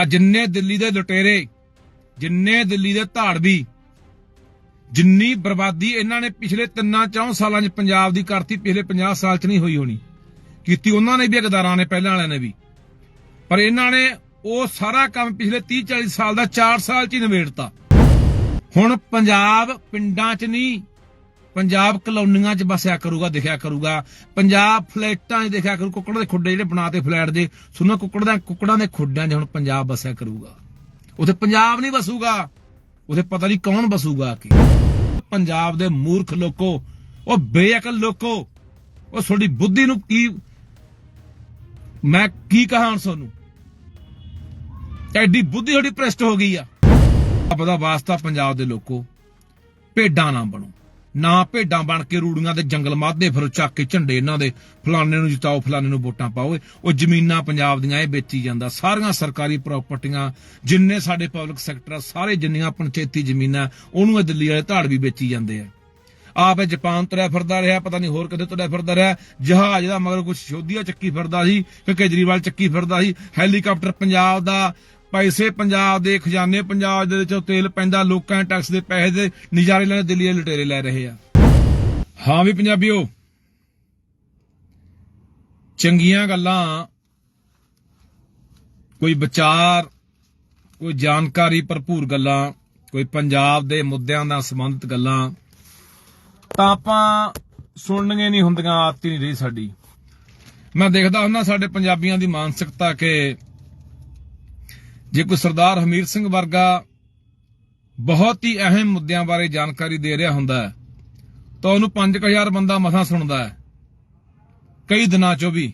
ਆ ਜਿੰਨੇ ਦਿੱਲੀ ਦੇ ਲੁਟੇਰੇ, ਜਿੰਨੇ ਦਿੱਲੀ ਦੇ ਧਾੜਵੀ, ਜਿੰਨੀ ਬਰਬਾਦੀ ਇਹਨਾਂ ਨੇ ਪਿਛਲੇ 3-4 ਸਾਲਾਂ 'ਚ ਪੰਜਾਬ ਦੀ ਕਰਤੀ, ਪਿਛਲੇ 50 ਸਾਲ 'ਚ ਨਹੀਂ ਹੋਈ ਹੋਣੀ। ਕੀਤੀ ਉਹਨਾਂ ਨੇ ਵੀ ਅਕਦਾਰਾਂ ਨੇ, ਪਹਿਲਾਂ ਵਾਲਿਆਂ ਨੇ ਵੀ। ਪਰ ਇਹਨਾਂ ਨੇ ਉਹ ਸਾਰਾ ਕੰਮ ਪਿਛਲੇ 30-40 ਸਾਲ ਦਾ 4 ਸਾਲ 'ਚ ਹੀ ਨਿਬੇੜਤਾ। ਹੁਣ ਪੰਜਾਬ ਪਿੰਡਾਂ 'ਚ ਨਹੀਂ ਪੰਜਾਬ ਕਲੋਨੀਆਂ 'ਚ ਬਸਿਆ ਕਰੂਗਾ, ਦਿਖਿਆ ਕਰੂਗਾ। ਪੰਜਾਬ ਫਲੈਟਾਂ 'ਚ ਦਿਖਿਆ ਕਰੂ, ਕੁੱਕੜ ਦੇ ਖੁੱਡੇ ਜਿਹੜੇ ਬਣਾਤੇ ਫਲੈਟ ਦੇ, ਸੁਣੋ ਕੁੱਕੜ ਦਾ, ਕੁੱਕੜਾਂ ਦੇ ਖੁੱਡਿਆਂ 'ਚ ਹੁਣ ਪੰਜਾਬ ਬਸਿਆ ਕਰੂਗਾ। ਉਥੇ ਪੰਜਾਬ ਨਹੀਂ ਬਸੂਗਾ, ਉਥੇ ਪਤਾ ਨਹੀਂ ਕੌਣ ਬਸੂਗਾ ਕਿ। ਪੰਜਾਬ ਦੇ ਮੂਰਖ ਲੋਕੋ, ਉਹ ਬੇਅਕਲ ਲੋਕੋ, ਉਹ ਤੁਹਾਡੀ ਬੁੱਧੀ ਨੂੰ ਕੀ, ਮੈਂ ਕੀ ਕਹਾਂ ਤੁਹਾਨੂੰ? ਐਡੀ ਬੁੱਧੀ ਤੁਹਾਡੀ ਭ੍ਰਿਸ਼ਟ ਹੋ ਗਈ ਆ। ਆਪਦਾ ਵਾਸਤਾ ਪੰਜਾਬ ਦੇ ਲੋਕੋ, ਭੇਡਾਂ ਨਾ ਬਣੋ। ਨਾ ਭੇਡਾਂ ਬਣ ਕੇ ਰੂੜੀਆਂ ਦੇ ਜੰਗਲ ਮਾਧੇ ਫਿਰ ਚੱਕ ਕੇ ਝੰਡੇ ਇਹਨਾਂ ਦੇ, ਫਲਾਣੇ ਨੂੰ ਜਿਤਾਓ, ਫਲਾਣੇ ਨੂੰ ਵੋਟਾਂ ਪਾਓ। ਉਹ ਜ਼ਮੀਨਾਂ ਪੰਜਾਬ ਦੀਆਂ ਇਹ ਵੇਚੀ ਜਾਂਦਾ। ਸਾਰੀਆਂ ਸਰਕਾਰੀ ਪ੍ਰਾਪਰਟੀਆਂ, ਜਿੰਨੇ ਸਾਡੇ ਪਬਲਿਕ ਸੈਕਟਰ ਸਾਰੇ ਜਿੰਨੀਆਂ ਪੰਚਾਇਤੀ ਜ਼ਮੀਨਾਂ, ਉਹਨੂੰ ਇਹ ਦਿੱਲੀ ਵਾਲੇ ਧਾੜ ਵੀ ਵੇਚੀ ਜਾਂਦੇ ਆ। ਆਪ ਜਾਪਾਨ ਤੁਰਿਆ ਫਿਰਦਾ ਰਿਹਾ, ਪਤਾ ਨਹੀਂ ਹੋਰ ਕਿਤੇ ਤੁਰਿਆ ਫਿਰਦਾ ਰਿਹਾ। ਜਹਾਜ਼ ਦਾ ਮਗਰ ਕੁਝ ਸ਼ੋਧੀਆ ਚੱਕੀ ਫਿਰਦਾ ਸੀ, ਕਿ ਕੇਜਰੀਵਾਲ ਚੱਕੀ ਫਿਰਦਾ ਸੀ। ਹੈਲੀਕਾਪਟਰ ਪੰਜਾਬ ਦਾ ਪੈਸੇ ਪੰਜਾਬ ਦੇ ਖਜ਼ਾਨੇ, ਪੰਜਾਬ ਦੇ ਵਿੱਚੋਂ ਤੇਲ ਪੈਂਦਾ, ਲੋਕਾਂ ਟੈਕਸ ਦੇ ਪੈਸੇ ਦੇ ਨਜ਼ਾਰੇ ਲੈਣ, ਦਿੱਲੀ ਦੇ ਲੁਟੇਰੇ ਲੈ ਰਹੇ ਆ। ਹਾਂ ਵੀ ਪੰਜਾਬੀਓ, ਚੰਗੀਆਂ ਗੱਲਾਂ, ਕੋਈ ਵਿਚਾਰ, ਕੋਈ ਜਾਣਕਾਰੀ ਭਰਪੂਰ ਗੱਲਾਂ, ਕੋਈ ਪੰਜਾਬ ਦੇ ਮੁੱਦਿਆਂ ਨਾਲ ਸੰਬੰਧਿਤ ਗੱਲਾਂ, ਤਾਂ ਆਪਾਂ ਸੁਣਨੀਆਂ ਨਹੀਂ ਹੁੰਦੀਆਂ, ਆਦਤ ਨਹੀਂ ਰਹੀ ਸਾਡੀ। ਮੈਂ ਦੇਖਦਾ ਹੁੰਦਾ, ਸਾਡੇ ਪੰਜਾਬੀਆਂ ਦੀ ਮਾਨਸਿਕਤਾ ਕਿ ਜੇ ਕੋਈ ਸਰਦਾਰ ਹਮੀਰ ਸਿੰਘ ਵਰਗਾ ਬਹੁਤ ਹੀ ਅਹਿਮ ਮੁੱਦਿਆਂ ਬਾਰੇ ਜਾਣਕਾਰੀ ਦੇ ਰਿਹਾ ਹੁੰਦਾ ਹੈ, ਤਾਂ ਉਹਨੂੰ 5000 ਬੰਦਾ ਮਸਾਂ ਸੁਣਦਾ ਹੈ, ਕਈ ਦਿਨਾਂ ਚੋਂ ਵੀ।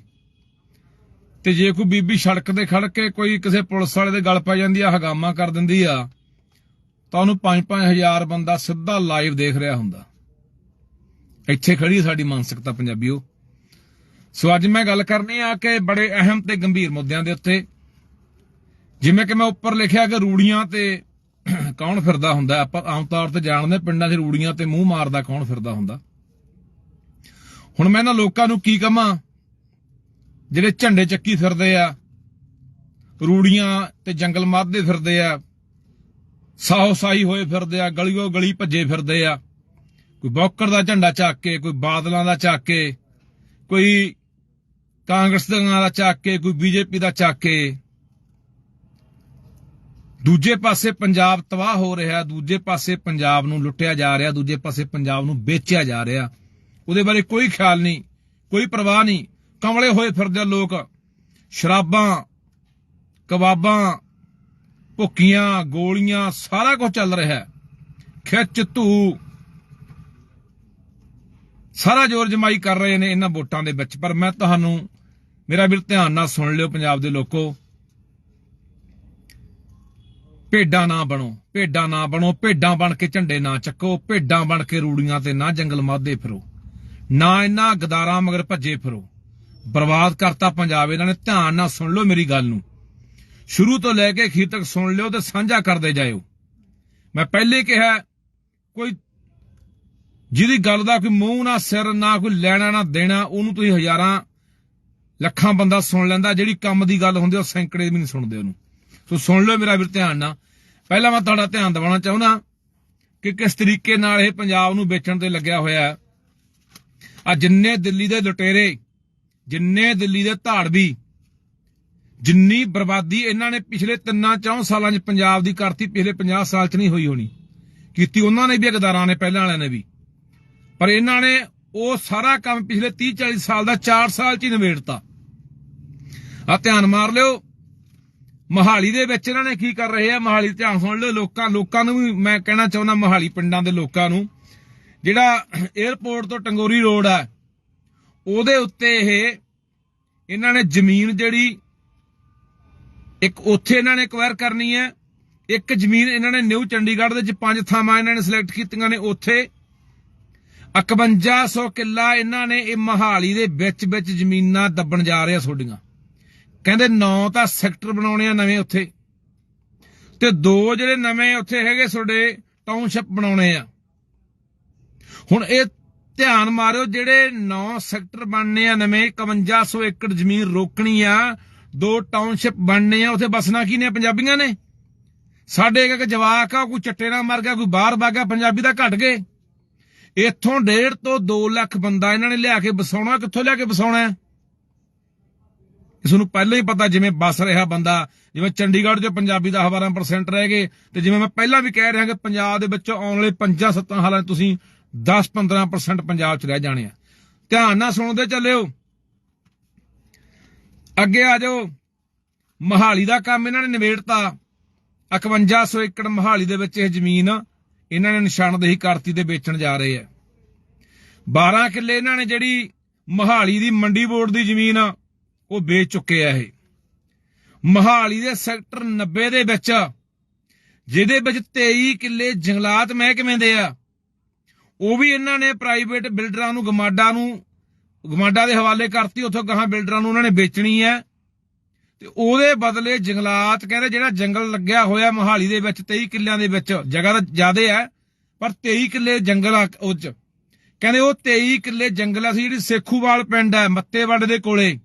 ਤੇ ਜੇ ਕੋਈ ਬੀਬੀ ਸੜਕ ਤੇ ਖੜ ਕੇ ਕੋਈ ਕਿਸੇ ਪੁਲਿਸ ਵਾਲੇ ਦੇ ਗਲ ਪੈ ਜਾਂਦੀ ਆ, ਹਗਾਮਾ ਕਰ ਦਿੰਦੀ ਆ, ਤਾਂ ਉਹਨੂੰ 5-5000 ਬੰਦਾ ਸਿੱਧਾ ਲਾਈਵ ਦੇਖ ਰਿਹਾ ਹੁੰਦਾ। ਇੱਥੇ ਖੜੀ ਸਾਡੀ ਮਾਨਸਿਕਤਾ, ਪੰਜਾਬੀਓ। ਸੋ ਅੱਜ ਮੈਂ ਗੱਲ ਕਰਨੀ ਆ ਕਿ ਬੜੇ ਅਹਿਮ ਤੇ ਗੰਭੀਰ ਮੁੱਦਿਆਂ ਦੇ ਉੱਤੇ ਜਿਵੇਂ ਕਿ ਮੈਂ ਉੱਪਰ ਲਿਖਿਆ ਕਿ ਰੂੜੀਆਂ ਤੇ ਕੌਣ ਫਿਰਦਾ ਹੁੰਦਾ, ਆਪਾਂ ਆਮ ਤੌਰ ਤੇ ਜਾਣਦੇ ਪਿੰਡਾਂ 'ਚ ਰੂੜੀਆਂ ਤੇ ਮੂੰਹ ਮਾਰਦਾ ਕੌਣ ਫਿਰਦਾ ਹੁੰਦਾ। ਹੁਣ ਮੈਂ ਇਹਨਾਂ ਲੋਕਾਂ ਨੂੰ ਕੀ ਕਹਾਂ, ਜਿਹੜੇ ਝੰਡੇ ਚੱਕੀ ਫਿਰਦੇ ਆ, ਰੂੜੀਆਂ ਤੇ ਜੰਗਲ ਮਾਧਦੇ ਫਿਰਦੇ ਆ ਸਾਹੋ ਸਾਈ ਹੋਏ ਫਿਰਦੇ ਆ, ਗਲੀਓ ਗਲੀ ਭੱਜੇ ਫਿਰਦੇ ਆ, ਕੋਈ ਬੌਕਰ ਦਾ ਝੰਡਾ ਚੱਕ ਕੇ, ਕੋਈ ਬਾਦਲਾਂ ਦਾ ਚੱਕ ਕੇ, ਕੋਈ ਕਾਂਗਰਸ ਦਾ ਚੱਕ ਕੇ, ਕੋਈ ਬੀਜੇਪੀ ਦਾ ਚੱਕ ਕੇ ਦੂਜੇ ਪਾਸੇ ਪੰਜਾਬ ਤਬਾਹ ਹੋ ਰਿਹਾ, ਦੂਜੇ ਪਾਸੇ ਪੰਜਾਬ ਨੂੰ ਲੁੱਟਿਆ ਜਾ ਰਿਹਾ, ਦੂਜੇ ਪਾਸੇ ਪੰਜਾਬ ਨੂੰ ਵੇਚਿਆ ਜਾ ਰਿਹਾ। ਉਹਦੇ ਬਾਰੇ ਕੋਈ ਖਿਆਲ ਨਹੀਂ, ਕੋਈ ਪਰਵਾਹ ਨਹੀਂ। ਕਮਲੇ ਹੋਏ ਫਿਰਦੇ ਲੋਕ। ਸ਼ਰਾਬਾਂ, ਕਬਾਬਾਂ, ਭੁੱਕੀਆਂ, ਗੋਲੀਆਂ, ਸਾਰਾ ਕੁਝ ਚੱਲ ਰਿਹਾ। ਖਿੱਚ ਧੂ। ਸਾਰਾ ਜੋਰ ਜਮਾਈ ਕਰ ਰਹੇ ਨੇ ਇਹਨਾਂ ਵੋਟਾਂ ਦੇ ਵਿੱਚ। ਪਰ ਮੈਂ ਤੁਹਾਨੂੰ, ਮੇਰਾ ਵੀ ਧਿਆਨ ਨਾਲ ਸੁਣ ਲਿਓ ਪੰਜਾਬ ਦੇ ਲੋਕੋ। ਭੇਡਾਂ ਨਾ ਬਣੋ, ਭੇਡਾਂ ਨਾ ਬਣੋ, ਭੇਡਾਂ ਬਣ ਕੇ ਝੰਡੇ ਨਾ ਚੱਕੋ, ਭੇਡਾਂ ਬਣ ਕੇ ਰੂੜੀਆਂ ਤੇ ਨਾ ਜੰਗਲ ਮਾਧੇ ਫਿਰੋ, ਨਾ ਇਹਨਾਂ ਗਦਾਰਾਂ ਮਗਰ ਭੱਜੇ ਫਿਰੋ। ਬਰਬਾਦ ਕਰਤਾ ਪੰਜਾਬ, ਇਹਨਾਂ ਨੇ ਧਿਆਨ ਨਾਲ ਸੁਣ ਲਓ ਮੇਰੀ ਗੱਲ ਨੂੰ। ਸ਼ੁਰੂ ਤੋਂ ਲੈ ਕੇ ਅਖੀਰ ਤੱਕ ਸੁਣ ਲਿਓ ਤੇ ਸਾਂਝਾ ਕਰਦੇ ਜਾਇਓ। ਮੈਂ ਪਹਿਲੇ ਕਿਹਾ, ਕੋਈ ਜਿਹਦੀ ਗੱਲ ਦਾ ਕੋਈ ਮੂੰਹ ਨਾ, ਸਿਰ ਨਾ, ਕੋਈ ਲੈਣਾ ਨਾ ਦੇਣਾ, ਉਹਨੂੰ ਤੁਸੀਂ ਹਜ਼ਾਰਾਂ ਲੱਖਾਂ ਬੰਦਾ ਸੁਣ ਲੈਂਦਾ, ਜਿਹੜੀ ਕੰਮ ਦੀ ਗੱਲ ਹੁੰਦੀ ਉਹ ਸੈਂਕੜੇ ਵੀ ਨਹੀਂ ਸੁਣਦੇ ਉਹਨੂੰ। ਸੋ ਸੁਣ ਲਓ ਮੇਰਾ ਵੀਰ ਧਿਆਨ ਨਾਲ। ਪਹਿਲਾਂ ਮੈਂ ਤੁਹਾਡਾ ਧਿਆਨ ਦਿਵਾਉਣਾ ਚਾਹੁੰਦਾ ਕਿ ਕਿਸ ਤਰੀਕੇ ਨਾਲ ਇਹ ਪੰਜਾਬ ਨੂੰ ਵੇਚਣ ਤੇ ਲੱਗਿਆ ਹੋਇਆ ਆ ਜਿੰਨੇ ਦਿੱਲੀ ਦੇ ਲੁਟੇਰੇ, ਜਿੰਨੇ ਦਿੱਲੀ ਦੇ ਧਾੜਵੀ, ਜਿੰਨੀ ਬਰਬਾਦੀ ਇਹਨਾਂ ਨੇ ਪਿਛਲੇ 3-4 ਸਾਲਾਂ 'ਚ ਪੰਜਾਬ ਦੀ ਕਰਤੀ, ਪਿਛਲੇ 50 ਸਾਲ 'ਚ ਨਹੀਂ ਹੋਈ ਹੋਣੀ। ਕੀਤੀ ਉਹਨਾਂ ਨੇ ਵੀ ਅਕਦਾਰਾਂ ਨੇ, ਪਹਿਲਾਂ ਵਾਲਿਆਂ ਨੇ ਵੀ। ਪਰ ਇਹਨਾਂ ਨੇ ਉਹ ਸਾਰਾ ਕੰਮ ਪਿਛਲੇ 30-40 ਸਾਲ ਦਾ 4 ਸਾਲ 'ਚ ਹੀ ਨਿਬੇੜਤਾ। ਆ ਧਿਆਨ ਮਾਰ ਲਿਓ। ਮਹਾਲੀ ਦੇ ਵਿੱਚ ਇਹਨਾਂ ਨੇ ਕੀ ਕਰ ਰਹੇ ਆ? ਮਹਾਲੀ ਧਿਆਨ ਸੁਣ ਲਓ, ਲੋਕਾਂ ਲੋਕਾਂ ਨੂੰ ਵੀ ਮੈਂ ਕਹਿਣਾ ਚਾਹੁੰਦਾ ਮਹਾਲੀ ਪਿੰਡਾਂ ਦੇ ਲੋਕਾਂ ਨੂੰ, ਜਿਹੜਾ 에어ਪੋਰਟ ਤੋਂ ਟੰਗੋਰੀ ਰੋਡ ਆ, ਉਹਦੇ ਉੱਤੇ ਇਹ ਇਹਨਾਂ ਨੇ ਜ਼ਮੀਨ ਜਿਹੜੀ ਇੱਕ ਉੱਥੇ ਇਹਨਾਂ ਨੇ ਐਕਵਾਇਰ ਕਰਨੀ ਹੈ। ਇੱਕ ਜ਼ਮੀਨ ਇਹਨਾਂ ਨੇ ਨਿਊ ਚੰਡੀਗੜ੍ਹ ਦੇ ਵਿੱਚ ਪੰਜ ਥਾਵਾਂ ਇਹਨਾਂ ਨੇ ਸਿਲੈਕਟ ਕੀਤੀਆਂ ਨੇ ਉੱਥੇ। 5100 ਕਿੱਲਾ ਇਹਨਾਂ ਨੇ ਇਹ ਮਹਾਲੀ ਦੇ ਵਿੱਚ ਵਿੱਚ ਜ਼ਮੀਨਾਂ ਦੱਬਣ ਜਾ ਰਹੇ ਆ ਤੁਹਾਡੀਆਂ ਕਹਿੰਦੇ ਨੌ ਤਾਂ ਸੈਕਟਰ ਬਣਾਉਣੇ ਆ ਨਵੇਂ ਉੱਥੇ। ਤੇ ਦੋ ਜਿਹੜੇ ਨਵੇਂ ਉੱਥੇ ਹੈਗੇ ਤੁਹਾਡੇ ਟਾਊਨਸ਼ਿਪ ਬਣਾਉਣੇ ਆ। ਹੁਣ ਇਹ ਧਿਆਨ ਮਾਰਿਓ, ਜਿਹੜੇ 9 ਸੈਕਟਰ ਬਣਨੇ ਆ ਨਵੇਂ 5100 ਏਕੜ ਜ਼ਮੀਨ ਰੋਕਣੀ ਆ, ਦੋ ਟਾਊਨਸ਼ਿਪ ਬਣਨੇ ਆ, ਉੱਥੇ ਬਸਣਾ ਕੀ ਨੇ ਪੰਜਾਬੀਆਂ ਨੇ? ਸਾਡੇ ਇੱਕ ਜਵਾਕ ਆ, ਕੋਈ ਚੱਟੇ ਨਾਲ ਮਰ ਗਿਆ, ਕੋਈ ਬਾਹਰ ਵਗ ਗਿਆ, ਪੰਜਾਬੀ ਤਾਂ ਘਟ ਗਏ। ਇੱਥੋਂ ਡੇਢ ਤੋਂ 2 ਲੱਖ ਬੰਦਾ ਇਹਨਾਂ ਨੇ ਲਿਆ ਕੇ ਵਸਾਉਣਾ, ਕਿੱਥੋਂ ਲਿਆ ਕੇ ਵਸਾਉਣਾ ਇਸ ਨੂੰ ਪਹਿਲਾਂ ਹੀ ਪਤਾ ਜਿਵੇਂ ਬਸ ਰਿਹਾ ਬੰਦਾ, ਜਿਵੇਂ ਚੰਡੀਗੜ੍ਹ 'ਚ ਪੰਜਾਬੀ ਦਾ 12% ਰਹਿ ਗਏ, ਤੇ ਜਿਵੇਂ ਮੈਂ ਪਹਿਲਾਂ ਵੀ ਕਹਿ ਰਿਹਾ ਕਿ ਪੰਜਾਬ ਦੇ ਵਿੱਚ ਆਉਣ ਵਾਲੇ 5-7 ਹਾਲਾਂ 'ਚ ਤੁਸੀਂ 10-15% ਪੰਜਾਬ 'ਚ ਰਹਿ ਜਾਣੇ ਆ। ਧਿਆਨ ਨਾਲ ਸੁਣਦੇ ਚੱਲਿਓ। ਅੱਗੇ ਆ ਜਾਓ। ਮਹਾਲੀ ਦਾ ਕੰਮ ਇਹਨਾਂ ਨੇ ਨਿਬੇੜਤਾ। 5100 ਏਕੜ ਮਹਾਲੀ ਦੇ ਵਿੱਚ ਇਹ ਜ਼ਮੀਨ ਇਹਨਾਂ ਨੇ ਨਿਸ਼ਾਨਦੇਹੀ ਕਰਤੀ ਤੇ ਵੇਚਣ ਜਾ ਰਹੇ ਆ। 12 ਕਿੱਲੇ ਇਹਨਾਂ ਨੇ ਜਿਹੜੀ ਮਹਾਲੀ ਦੀ ਮੰਡੀ ਬੋਰਡ ਦੀ ਜ਼ਮੀਨ ਉਹ ਵੇਚ ਚੁੱਕੇ ਆ ਇਹ। ਮਹਾਲੀ ਦੇ ਸੈਕਟਰ 90 ਦੇ ਵਿੱਚ, ਜਿਹਦੇ ਵਿੱਚ 23 ਕਿੱਲੇ ਜੰਗਲਾਤ ਮਹਿਕਮੇ ਦੇ ਆ, ਉਹ ਵੀ ਇਹਨਾਂ ਨੇ ਪ੍ਰਾਈਵੇਟ ਬਿਲਡਰਾਂ ਨੂੰ, ਗਮਾਡਾ ਨੂੰ, ਗਮਾਡਾ ਦੇ ਹਵਾਲੇ ਕਰਤੀ, ਉੱਥੋਂ ਗਾਹਾਂ ਬਿਲਡਰਾਂ ਨੂੰ ਉਹਨਾਂ ਨੇ ਵੇਚਣੀ ਹੈ ਤੇ ਉਹਦੇ ਬਦਲੇ ਜੰਗਲਾਤ ਕਹਿੰਦੇ ਜਿਹੜਾ ਜੰਗਲ ਲੱਗਿਆ ਹੋਇਆ ਮੋਹਾਲੀ ਦੇ ਵਿੱਚ 23 ਕਿੱਲਿਆਂ ਦੇ ਵਿੱਚ, ਜਗ੍ਹਾ ਤਾਂ ਜ਼ਿਆਦਾ ਹੈ ਪਰ 23 ਕਿੱਲੇ ਜੰਗਲ ਆ ਉਹ ਚ। ਕਹਿੰਦੇ ਉਹ 23 ਕਿੱਲੇ ਜੰਗਲ ਆ ਸੀ ਜਿਹੜੀ ਸੇਖੂਵਾਲ ਪਿੰਡ ਹੈ ਮੱਤੇਵੱਡ ਦੇ ਕੋਲੇ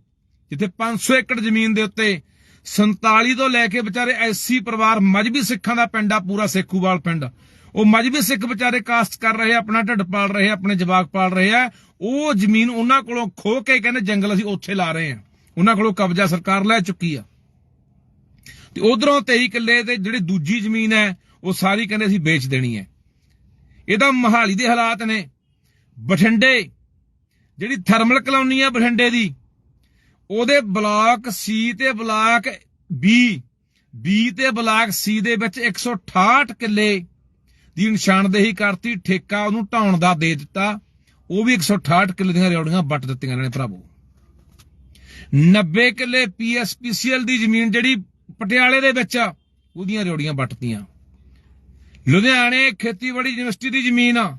ਜਿੱਥੇ 500 ਏਕੜ ਜ਼ਮੀਨ ਦੇ ਉੱਤੇ 47 ਤੋਂ ਲੈ ਕੇ ਵਿਚਾਰੇ ਐਸੀ ਪਰਿਵਾਰ ਮਜਬੀ ਸਿੱਖਾਂ ਦਾ ਪਿੰਡ ਆ, ਪੂਰਾ ਸੇਖੂਵਾਲ ਪਿੰਡ। ਉਹ ਮਜਬੀ ਸਿੱਖ ਵਿਚਾਰੇ ਕਾਸ਼ਤ ਕਰ ਰਹੇ ਆਪਣਾ ਢਿੱਡ ਪਾਲ ਰਹੇ ਆਪਣੇ ਜਵਾਕ ਪਾਲ ਰਹੇ ਆ। ਉਹ ਜ਼ਮੀਨ ਉਹਨਾਂ ਕੋਲੋਂ ਖੋ ਕੇ ਕਹਿੰਦੇ ਜੰਗਲ ਅਸੀਂ ਉੱਥੇ ਲਾ ਰਹੇ ਆ। ਉਹਨਾਂ ਕੋਲੋਂ ਕਬਜ਼ਾ ਸਰਕਾਰ ਲੈ ਚੁੱਕੀ ਆ। ਤੇ ਉਧਰੋਂ 23 ਕਿੱਲੇ ਤੇ ਜਿਹੜੀ ਦੂਜੀ ਜ਼ਮੀਨ ਹੈ, ਉਹ ਸਾਰੀ ਕਹਿੰਦੇ ਅਸੀਂ ਵੇਚ ਦੇਣੀ ਹੈ। ਇਹਦਾ ਮਹਾਲੀ ਦੇ ਹਾਲਾਤ ਨੇ। ਬਠਿੰਡੇ, ਜਿਹੜੀ ਥਰਮਲ ਕਲੋਨੀ ਆ ਬਠਿੰਡੇ ਦੀ ਉਹਦੇ ਬਲਾਕ ਸੀ ਤੇ ਬਲਾਕ ਬੀ ਬੀ ਤੇ ਬਲਾਕ ਸੀ ਦੇ ਵਿੱਚ 168 ਕਿੱਲੇ ਦੀ ਨਿਸ਼ਾਨਦੇਹੀ ਕਰਤੀ, ਠੇਕਾ ਉਹਨੂੰ ਢਾਉਣ ਦਾ ਦੇ ਦਿੱਤਾ। ਉਹ ਵੀ 168 ਕਿੱਲੇ ਦੀਆਂ ਰਿਓੜੀਆਂ ਵੱਟ ਦਿੱਤੀਆਂ ਇਹਨਾਂ ਨੇ ਭਰਾਵੋ। 90 ਕਿੱਲੇ ਪੀਐਸਪੀਸੀਐਲ ਦੀ ਜ਼ਮੀਨ ਜਿਹੜੀ ਪਟਿਆਲੇ ਦੇ ਵਿੱਚ ਆ, ਉਹਦੀਆਂ ਰਿਓੜੀਆਂ ਵੱਟਤੀਆਂ। ਲੁਧਿਆਣੇ ਖੇਤੀਬਾੜੀ ਯੂਨੀਵਰਸਿਟੀ ਦੀ ਜ਼ਮੀਨ ਆ,